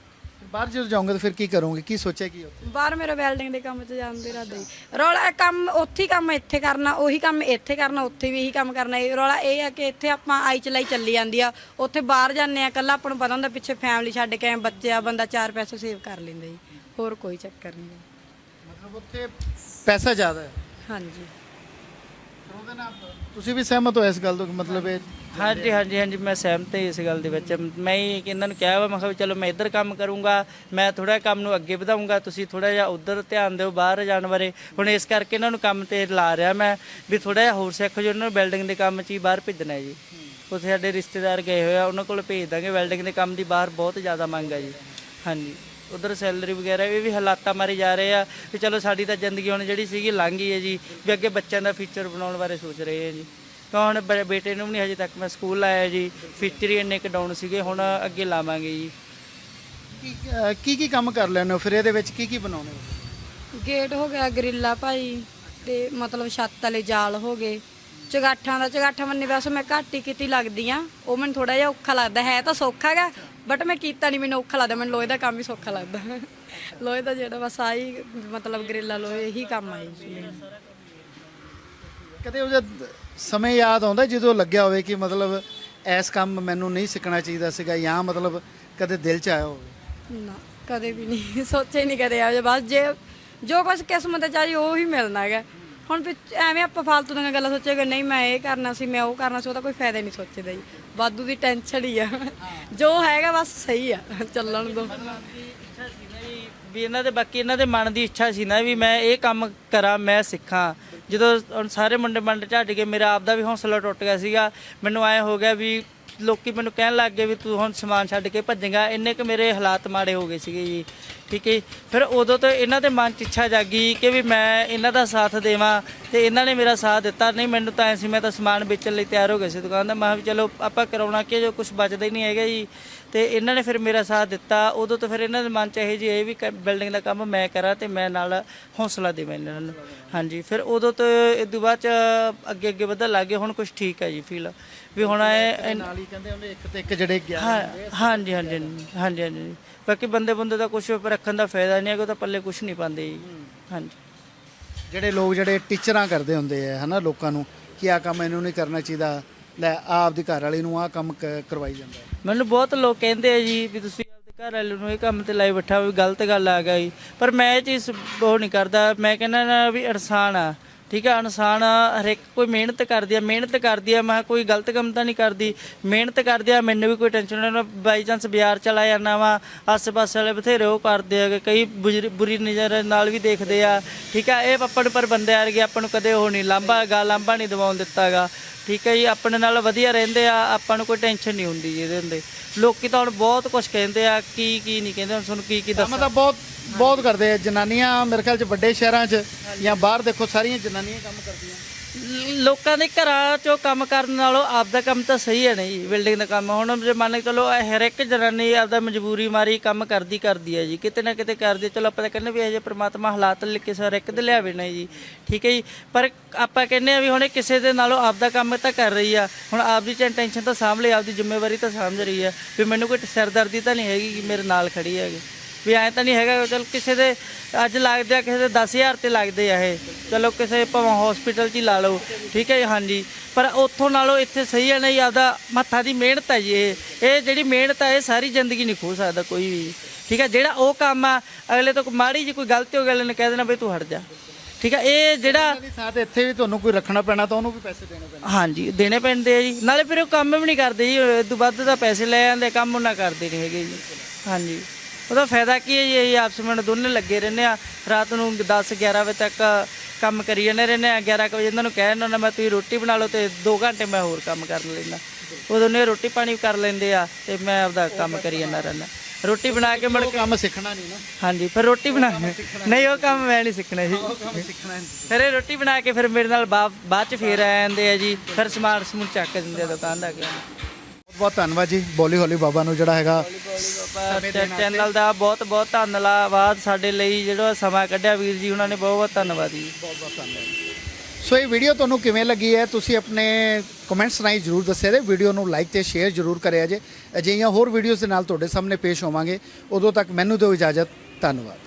ਬਾਹਰ ਜਦੋਂ ਜਾਓਗੇ ਤਾਂ ਫਿਰ ਕੀ ਕਰੋਗੇ? ਕੀ ਸੋਚਿਆ ਕੀ ਉੱਥੇ? ਬਾਹਰ ਮੇਰਾ ਵੈਲਡਿੰਗ ਦੇ ਕੰਮ 'ਚ ਜਾਣ ਦੀ ਇਰਾਦਾ ਹੀ ਰੌਲਾ ਇਹ ਕੰਮ ਉੱਥੇ ਹੀ ਕੰਮ ਇੱਥੇ ਕਰਨਾ ਉਹੀ ਕੰਮ ਇੱਥੇ ਕਰਨਾ ਉੱਥੇ ਵੀ ਇਹੀ ਕੰਮ ਕਰਨਾ। ਇਹ ਰੌਲਾ ਇਹ ਆ ਕਿ ਇੱਥੇ ਆਪਾਂ ਆਈ ਚਲਾਈ ਚੱਲੀ ਜਾਂਦੀ ਆ। ਉੱਥੇ ਬਾਹਰ ਜਾਂਦੇ ਆ ਕੱਲਾ ਆਪਾਂ ਨੂੰ ਪਤਾ ਹੁੰਦਾ ਪਿੱਛੇ ਫੈਮਿਲੀ ਛੱਡ ਕੇ ਆਏ ਬੱਚੇ ਆ ਬੰਦਾ ਚਾਰ ਪੈਸੇ ਸੇਵ ਕਰ ਲੈਂਦਾ ਜੀ। ਹੋਰ ਕੋਈ ਚੱਕਰ ਨਹੀਂ। ਮਤਲਬ ਉੱਥੇ ਪੈਸਾ ਜ਼ਿਆਦਾ ਹੈ। ਹਾਂਜੀ। ਉਹਦੇ ਨਾਲ ਤੁਸੀਂ ਵੀ ਸਹਿਮਤ ਹੋ ਇਸ ਗੱਲ ਤੋਂ, ਕਿ ਮਤਲਬ ਇਹ ਹਾਂਜੀ ਹਾਂਜੀ ਹਾਂਜੀ, ਮੈਂ ਸਹਿਮਤ ਹਾਂ ਇਸ ਗੱਲ ਦੇ ਵਿੱਚ। ਮੈਂ ਹੀ ਇਹਨਾਂ ਨੂੰ ਕਿਹਾ ਵਾ, ਮੈਂ ਕਿਹਾ ਵੀ ਚਲੋ ਮੈਂ ਇੱਧਰ ਕੰਮ ਕਰੂੰਗਾ, ਮੈਂ ਥੋੜਾ ਕੰਮ ਨੂੰ ਅੱਗੇ ਵਧਾਉਂਗਾ ਤੁਸੀਂ ਥੋੜਾ ਜਿਹਾ ਉੱਧਰ ਧਿਆਨ ਦਿਓ, ਬਾਹਰ ਜਾਣ ਬਾਰੇ। ਹੁਣ ਇਸ ਕਰਕੇ ਇਹਨਾਂ ਨੂੰ ਕੰਮ ਤੇ ਲਾ ਰਿਹਾ ਮੈਂ, ਵੀ ਥੋੜਾ ਜਿਹਾ ਹੋਰ ਸਿੱਖ ਜੋ ਇਹਨਾਂ ਨੂੰ ਬਿਲਡਿੰਗ ਦੇ ਕੰਮ 'ਚ ਹੀ ਬਾਹਰ ਭੇਜਣਾ ਹੈ ਜੀ। ਉੱਥੇ ਸਾਡੇ ਰਿਸ਼ਤੇਦਾਰ ਗਏ ਹੋਏ ਆ, ਉਹਨਾਂ ਕੋਲ ਭੇਜ ਦਾਂਗੇ ਵੈਲਡਿੰਗ ਦੇ ਕੰਮ ਦੀ, ਬਾਹਰ ਬਹੁਤ ਜ਼ਿਆਦਾ ਮੰਗ ਹੈ ਜੀ। ਹਾਂਜੀ। ਉਧਰ ਸੈਲਰੀ ਵਗੈਰਾ ਇਹ ਵੀ ਹਾਲਾਤਾਂ ਮਾਰੇ ਜਾ ਰਹੇ ਆ ਵੀ ਚਲੋ ਸਾਡੀ ਤਾਂ ਜ਼ਿੰਦਗੀ ਹੁਣ ਜਿਹੜੀ ਸੀਗੀ ਲੰਘ ਗਈ ਹੈ ਜੀ ਵੀ ਅੱਗੇ ਬੱਚਿਆਂ ਦਾ ਫਿਊਚਰ ਬਣਾਉਣ ਬਾਰੇ ਸੋਚ ਰਹੇ ਆ ਜੀ। ਤਾਂ ਹੁਣ ਬ- ਬੇਟੇ ਨੂੰ ਵੀ ਨਹੀਂ ਹਜੇ ਤੱਕ ਮੈਂ ਸਕੂਲ ਲਾਇਆ ਜੀ ਫਿਊਚਰ ਹੀ ਇੰਨੇ ਕੁ ਡਾਊਨ ਸੀਗੇ ਹੁਣ ਅੱਗੇ ਲਾਵਾਂਗੇ ਜੀ। ਕੀ ਅਹ ਕੀ ਕੀ ਕੰਮ ਕਰ ਲੈਣੇ ਹੋ ਫਿਰ ਇਹਦੇ ਵਿੱਚ? ਕੀ ਕੀ ਬਣਾਉਣੇ ਹੋ? ਗੇਟ ਹੋ ਗਿਆ ਗਰਿੱਲਾ ਭਾਈ ਤੇ ਮਤਲਬ ਛੱਤ ਵਾਲੇ ਜਾਲ ਹੋ ਗਏ। ਚਗਾਠਾਂ ਦਾ ਚਗਾਠਾਂ ਮੰਨੇ ਵੈਸੇ ਮੈਂ ਘੱਟ ਹੀ ਕੀਤੀ ਲੱਗਦੀ ਆ। ਉਹ ਮੈਨੂੰ ਥੋੜਾ ਜਿਹਾ ਔਖਾ ਲੱਗਦਾ ਹੈ ਤਾਂ ਸੌਖਾ ਹੈਗਾ ਬਟ ਮੈਂ ਕੀਤਾ ਨਹੀਂ ਮੈਨੂੰ ਔਖਾ ਲੱਗਦਾ ਮੈਨੂੰ ਲੋਹੇ ਦਾ ਕੰਮ ਹੀ ਸੌਖਾ ਲੱਗਦਾ। ਲੋਹੇ ਦਾ ਜਿਹੜਾ ਬਸ ਆਹੀ ਮਤਲਬ ਗਰਿੱਲਾ ਲੋਹੇ ਇਹੀ ਕੰਮ ਆਈ ਕਦੇ ਉਹ ਜਦ ਸਮੇਂ ਯਾਦ ਆਉਂਦਾ ਜਦੋਂ ਲੱਗਿਆ ਹੋਵੇ ਕਿ ਮਤਲਬ ਐਸ ਕੰਮ ਮੈਨੂੰ ਨਹੀਂ ਸਿੱਖਣਾ ਚਾਹੀਦਾ ਸੀਗਾ ਜਾਂ ਮਤਲਬ ਕਦੇ ਦਿਲ ਚ ਆਇਆ ਹੋਵੇ? ਨਾ ਕਦੇ ਵੀ ਨਹੀਂ। ਸੋਚਿਆ ਹੀ ਨਹੀਂ ਕਦੇ ਆ ਬਸ ਜੇ ਜੋ ਕੁਝ ਕਿਸਮਤ ਚ ਆਈ ਉਹ ਹੀ ਮਿਲਣਾ ਹੈਗਾ। ਹੁਣ ਵਿੱਚ ਐਵੇਂ ਆਪਾਂ ਫਾਲਤੂ ਦੀਆਂ ਗੱਲਾਂ ਸੋਚੇਗਾ ਨਹੀਂ ਮੈਂ ਇਹ ਕਰਨਾ ਸੀ, ਮੈਂ ਉਹ ਕਰਨਾ ਸੀ, ਉਹਦਾ ਕੋਈ ਫਾਇਦਾ ਨਹੀਂ ਸੋਚਦਾ ਜੀ। ਵਾਧੂ ਦੀ ਟੈਨਸ਼ਨ ਹੀ ਆ। ਜੋ ਹੈਗਾ ਬਸ ਸਹੀ ਆ, ਚੱਲਣ ਦੋ। ਵੀ ਇਹਨਾਂ ਦੇ, ਬਾਕੀ ਇਹਨਾਂ ਦੇ ਮਨ ਦੀ ਇੱਛਾ ਸੀ ਨਾ ਵੀ ਮੈਂ ਇਹ ਕੰਮ ਕਰਾਂ, ਮੈਂ ਸਿੱਖਾਂ। ਜਦੋਂ ਹੁਣ ਸਾਰੇ ਮੁੰਡੇ ਮੰਡ ਝੱਟ ਗਏ, ਮੇਰਾ ਆਪਦਾ ਵੀ ਹੌਸਲਾ ਟੁੱਟ ਗਿਆ ਸੀਗਾ। ਮੈਨੂੰ ਐ ਹੋ ਗਿਆ ਵੀ ਲੋਕੀ ਮੈਨੂੰ ਕਹਿਣ ਲੱਗ ਗਏ ਵੀ ਤੂੰ ਹੁਣ ਸਮਾਨ ਛੱਡ ਕੇ ਭੱਜੇਗਾ। ਇੰਨੇ ਕੁ ਮੇਰੇ ਹਾਲਾਤ ਮਾੜੇ ਹੋ ਗਏ ਸੀਗੇ ਜੀ, ਠੀਕ ਹੈ ਜੀ। ਫਿਰ ਉਦੋਂ ਤੋਂ ਇਹਨਾਂ ਦੇ ਮਨ 'ਚ ਇੱਛਾ ਜਾਗੀ ਕਿ ਵੀ ਮੈਂ ਇਹਨਾਂ ਦਾ ਸਾਥ ਦੇਵਾਂ ਤੇ ਇਹਨਾਂ ਨੇ ਮੇਰਾ ਸਾਥ ਦਿੱਤਾ। ਨਹੀਂ, ਮੈਨੂੰ ਤਾਂ ਐ ਸੀ, ਮੈਂ ਤਾਂ ਸਮਾਨ ਵੇਚਣ ਲਈ ਤਿਆਰ ਹੋ ਗਿਆ ਸੀ ਦੁਕਾਨ ਦਾ। ਮੈਂ ਕਿਹਾ ਵੀ ਚਲੋ ਆਪਾਂ ਕਰਾਉਣਾ ਕਿ ਜੋ ਕੁਝ ਬਚਦਾ ਹੀ ਨਹੀਂ ਹੈਗਾ ਜੀ। ਤੇ ਇਹਨਾਂ ਨੇ ਫਿਰ ਮੇਰਾ ਸਾਥ ਦਿੱਤਾ। ਉਦੋਂ ਤੋਂ ਫਿਰ ਇਹਨਾਂ ਦੇ ਮਨ 'ਚ ਇਹ ਜੀ ਇਹ ਵੀ ਬਿਲਡਿੰਗ ਦਾ ਕੰਮ ਮੈਂ ਕਰਾਂ ਤੇ ਮੈਂ ਨਾਲ ਹੌਸਲਾ ਦੇਵਾਂ ਇਹਨਾਂ ਨੂੰ। ਹਾਂਜੀ ਫਿਰ ਉਦੋਂ ਤੋਂ ਇਸ ਤੋਂ ਬਾਅਦ 'ਚ ਅੱਗੇ ਅੱਗੇ ਵਧਣ ਲੱਗੇ ਹੁਣ ਕੁਝ ਠੀਕ ਹੈ ਜੀ ਫੀਲ ਵੀ ਹੁਣ ਇਹ ਨਾਲ ਹੀ ਕਹਿੰਦੇ ਉਹਨੇ ਇੱਕ ਤੇ ਇੱਕ ਜਿਹੜੇ ਗਿਆ ਹਾਂ ਹਾਂਜੀ ਹਾਂਜੀ ਹਾਂਜੀ ਹਾਂਜੀ ਬਾਕੀ ਬੰਦੇ ਬੰਦੇ ਦਾ ਕੁਝ ਰੱਖਣ ਦਾ ਫਾਇਦਾ ਨਹੀਂ ਹੈਗਾ ਉਹ ਤਾਂ ਪੱਲੇ ਕੁਝ ਨਹੀਂ ਪਾਉਂਦੇ ਜੀ। ਹਾਂਜੀ। ਜਿਹੜੇ ਲੋਕ ਜਿਹੜੇ ਟੀਚਰਾਂ ਕਰਦੇ ਹੁੰਦੇ ਆ ਹਨਾ ਲੋਕਾਂ ਨੂੰ ਕਿ ਆ ਕੰਮ ਇਹਨੂੰ ਨਹੀਂ ਕਰਨਾ ਚਾਹੀਦਾ। ਲੈ ਆਹ ਆਪਦੀ ਘਰ ਵਾਲੀ ਨੂੰ ਆਹ ਕੰਮ ਕ- ਕਰਵਾਈ ਜਾਂਦਾ ਹੈ। ਮੈਨੂੰ ਬਹੁਤ ਲੋਕ ਕਹਿੰਦੇ ਆ ਜੀ ਵੀ ਤੁਸੀਂ ਆਪਦੇ ਘਰ ਵਾਲੇ ਨੂੰ ਇਹ ਕੰਮ ਤੇ ਲਾਈ ਬੈਠਾ ਵੀ ਗਲਤ ਗੱਲ ਆ ਗਈ। ਪਰ ਮੈਂ ਇਹ ਚੀਜ਼ ਉਹ ਨਹੀਂ ਕਰਦਾ। ਮੈਂ ਕਹਿੰਦਾ ਨਾ ਵੀ ਇਨਸਾਨ ਆ ਠੀਕ ਆ? ਇਨਸਾਨ ਆ, ਹਰ ਇੱਕ ਕੋਈ ਮਿਹਨਤ ਕਰਦੀ ਆ ਮਿਹਨਤ ਕਰਦੀ ਆ ਮੈਂ ਕਿਹਾ ਕੋਈ ਗਲਤ ਕੰਮ ਤਾਂ ਨਹੀਂ ਕਰਦੀ। ਮਿਹਨਤ ਕਰਦੀ ਆ ਮੈਨੂੰ ਵੀ ਕੋਈ ਟੈਨਸ਼ਨ ਨਹੀਂ ਬਾਈ ਚਾਂਸ ਬਾਜ਼ਾਰ ਚਲਾ ਜਾਂਦਾ ਵਾ ਆਸ-ਪਾਸੇ ਵਾਲੇ ਬਥੇਰੇ ਉਹ ਕਰਦੇ ਆ ਕਈ ਬੁਜਰ- ਬੁਰੀ ਨਜ਼ਰ ਨਾਲ ਵੀ ਦੇਖਦੇ ਆ। ਠੀਕ ਆ? ਇਹ ਆਪਾਂ ਨੂੰ ਪਰ ਬੰਦੇ ਆ ਗਏ ਆਪਾਂ ਨੂੰ ਕਦੇ ਉਹ ਨਹੀਂ ਲਾਂਭਾ ਗਾ ਲਾਂਭਾ ਨਹੀਂ ਦਵਾਉਣ ਦਿੱਤਾਗਾ ਠੀਕ ਹੈ ਜੀ ਆਪਣੇ ਨਾਲ ਵਧੀਆ ਰਹਿੰਦੇ ਆ ਆਪਾਂ ਨੂੰ ਕੋਈ ਟੈਨਸ਼ਨ ਨਹੀਂ ਹੁੰਦੀ ਜੀ ਇਹਦੇ ਹੁੰਦੇ ਲੋਕੀ ਤਾਂ ਹੁਣ ਬਹੁਤ ਕੁਝ ਕਹਿੰਦੇ ਆ ਕੀ ਕੀ ਨਹੀਂ ਕਹਿੰਦੇ ਹੁਣ ਤੁਹਾਨੂੰ ਕੀ ਕੀ ਦੱਸਾਂ ਤਾਂ ਬਹੁਤ ਬਹੁਤ ਕਰਦੇ ਆ ਜਨਾਨੀਆਂ ਮੇਰੇ ਖਿਆਲ ਚ ਵੱਡੇ ਸ਼ਹਿਰਾਂ 'ਚ ਜਾਂ ਬਾਹਰ ਦੇਖੋ ਸਾਰੀਆਂ ਜਨਾਨੀਆਂ ਕੰਮ ਕਰਦੀਆਂ। ਲੋਕਾਂ ਦੇ ਘਰਾਂ 'ਚੋਂ ਕੰਮ ਕਰਨ ਨਾਲੋਂ ਆਪਦਾ ਕੰਮ ਤਾਂ ਸਹੀ ਹੈ ਨਹੀਂ ਬਿਲਡਿੰਗ ਦਾ ਕੰਮ। ਹੁਣ ਜੇ ਮੰਨ ਕੇ ਚਲੋ ਹਰ ਇੱਕ ਜਨਾਨੀ ਆਪਦਾ ਮਜਬੂਰੀ ਮਾਰੀ ਕੰਮ ਕਰਦੀ ਕਰਦੀ ਹੈ ਜੀ, ਕਿਤੇ ਨਾ ਕਿਤੇ ਕਰਦੀ ਹੈ। ਚਲੋ ਆਪਾਂ ਤਾਂ ਕਹਿੰਦੇ ਵੀ ਇਹ ਜੇ ਪ੍ਰਮਾਤਮਾ ਹਾਲਾਤ ਲਿਖੇ ਸਰ ਇੱਕ ਦੇ ਲਿਆਵੇ ਨਾ ਜੀ, ਠੀਕ ਹੈ ਜੀ। ਪਰ ਆਪਾਂ ਕਹਿੰਦੇ ਆ ਵੀ ਹੁਣ ਇਹ ਕਿਸੇ ਦੇ ਨਾਲੋਂ ਆਪਦਾ ਕੰਮ ਤਾਂ ਕਰ ਰਹੀ ਆ। ਹੁਣ ਆਪਦੀ ਟੈਨਸ਼ਨ ਤਾਂ ਸਾਂਭ ਲਈ ਆਪਦੀ ਜ਼ਿੰਮੇਵਾਰੀ ਤਾਂ ਸਾਂਭ ਰਹੀ ਆ ਵੀ ਮੈਨੂੰ ਕੋਈ ਸਿਰਦਰਦੀ ਤਾਂ ਨਹੀਂ ਹੈਗੀ ਕਿ ਮੇਰੇ ਨਾਲ ਖੜੀ ਹੈਗੀ। ਵੀ ਐਂ ਤਾਂ ਨਹੀਂ ਹੈਗਾ ਚਲ ਕਿਸੇ ਦੇ ਅੱਜ ਲੱਗਦੇ ਆ ਕਿਸੇ ਦੇ 10000 ਤੇ ਲੱਗਦੇ ਆ ਇਹ। ਚਲੋ ਕਿਸੇ ਭਾਵੇਂ ਹਸਪੀਟਲ 'ਚ ਹੀ ਲਾ ਲਓ ਠੀਕ ਹੈ ਜੀ ਹਾਂਜੀ। ਪਰ ਉੱਥੋਂ ਨਾਲੋਂ ਇੱਥੇ ਸਹੀ ਹੈ ਨਹੀਂ ਆਪਦਾ ਮੱਥਾ ਦੀ ਮਿਹਨਤ ਹੈ ਜੀ ਇਹ। ਇਹ ਜਿਹੜੀ ਮਿਹਨਤ ਹੈ ਇਹ ਸਾਰੀ ਜ਼ਿੰਦਗੀ ਨਹੀਂ ਖੋ ਸਕਦਾ ਕੋਈ ਵੀ। ਠੀਕ ਹੈ ਜਿਹੜਾ ਉਹ ਕੰਮ ਆ ਅਗਲੇ ਤੋਂ ਮਾੜੀ ਜੀ ਕੋਈ ਗਲਤੀ ਹੋ ਗਈ ਅਗਲੇ ਨੇ ਕਹਿ ਦੇਣਾ ਬਈ ਤੂੰ ਹਟ ਜਾ। ਠੀਕ ਹੈ ਇਹ ਜਿਹੜਾ ਦੀ ਥਾਂ ਤੇ ਇੱਥੇ ਵੀ ਤੁਹਾਨੂੰ ਕੋਈ ਰੱਖਣਾ ਪੈਣਾ ਤਾਂ ਉਹਨੂੰ ਵੀ ਪੈਸੇ ਦੇਣੇ ਪੈਣੇ। ਹਾਂਜੀ ਦੇਣੇ ਪੈਂਦੇ ਆ ਜੀ। ਨਾਲੇ ਫਿਰ ਉਹ ਕੰਮ ਵੀ ਨਹੀਂ ਕਰਦੇ ਜੀ ਤੋਂ ਵੱਧ ਤਾਂ ਪੈਸੇ ਲੈ ਜਾਂਦੇ ਕੰਮ ਉਹਨਾਂ ਕਰਦੇ ਨਹੀਂ ਹੈਗੇ ਜੀ। ਹਾਂਜੀ। ਉਹਦਾ ਫਾਇਦਾ ਕੀ ਹੈ ਜੀ? ਇਹ ਆਪਸ ਵਿੱਚ ਦੋਨੇ ਲੱਗੇ ਰਹਿੰਦੇ ਆ। ਰਾਤ ਨੂੰ 10 11 ਵਜੇ ਤੱਕ ਕੰਮ ਕਰੀ ਜਾਂਦੇ ਰਹਿੰਦੇ ਆ। 11 ਕੁ ਵਜੇ ਇਹਨਾਂ ਨੂੰ ਕਹਿ ਦਿੰਦਾ ਹੁੰਦਾ ਮੈਂ ਤੁਸੀਂ ਰੋਟੀ ਬਣਾ ਲਓ ਤੇ 2 ਘੰਟੇ ਮੈਂ ਹੋਰ ਕੰਮ ਕਰ ਲੈਂਦਾ। ਉਹ ਦੋਨੇ ਰੋਟੀ ਪਾਣੀ ਕਰ ਲੈਂਦੇ ਆ ਤੇ ਮੈਂ ਆਪਦਾ ਕੰਮ ਕਰੀ ਜਾਂਦਾ ਰਹਿੰਦਾ। ਰੋਟੀ ਬਣਾ ਕੇ ਮੁੜ ਕੇ ਕੰਮ ਸਿੱਖਣਾ ਨਹੀਂ ਨਾ। ਹਾਂਜੀ ਫਿਰ ਰੋਟੀ ਬਣਾ ਨਹੀਂ ਉਹ ਕੰਮ ਮੈਂ ਨਹੀਂ ਸਿੱਖਣਾ ਜੀ। ਉਹ ਕੰਮ ਸਿੱਖਣਾ ਨਹੀਂ। ਫਿਰ ਇਹ ਰੋਟੀ ਬਣਾ ਕੇ ਫਿਰ ਮੇਰੇ ਨਾਲ ਬਾਅਦ ਚ ਫੇਰ ਆ ਜਾਂਦੇ ਆ ਜੀ। ਫਿਰ ਸਮਾਨ ਸਮੂਨ ਚੱਕ ਦਿੰਦੇ ਆ ਦੁਕਾਨ ਦਾ ਕੇ ਬਹੁਤ ਬਹੁਤ ਧੰਨਵਾਦ ਜੀ ਬੋਲੀ ਹੋਲੀ ਬਾਬਾ ਨੂੰ ਜਿਹੜਾ ਹੈਗਾ ਚੈਨਲ ਦਾ ਬਹੁਤ ਬਹੁਤ ਧੰਨਵਾਦ ਸਾਡੇ ਲਈ ਜਿਹੜਾ ਸਮਾਂ ਕੱਢਿਆ ਵੀਰ ਜੀ ਉਹਨਾਂ ਨੇ ਬਹੁਤ ਬਹੁਤ ਧੰਨਵਾਦ ਜੀ। ਸੋ ਇਹ ਵੀਡੀਓ ਤੁਹਾਨੂੰ ਕਿਵੇਂ ਲੱਗੀ ਹੈ ਤੁਸੀਂ ਆਪਣੇ ਕਮੈਂਟਸ ਰਾਹੀਂ ਜਰੂਰ ਦੱਸਿਆ ਜੇ ਵੀਡੀਓ ਨੂੰ ਲਾਈਕ ਤੇ ਸ਼ੇਅਰ ਜਰੂਰ ਕਰਿਆ ਜੇ। ਅਜਿਹੀਆਂ ਹੋਰ ਵੀਡੀਓਜ਼ ਦੇ ਨਾਲ ਤੁਹਾਡੇ ਸਾਹਮਣੇ ਪੇਸ਼ ਹੋਵਾਂਗੇ। ਉਦੋਂ ਤੱਕ ਮੈਨੂੰ ਦਿਓ ਇਜਾਜ਼ਤ ਧੰਨਵਾਦ।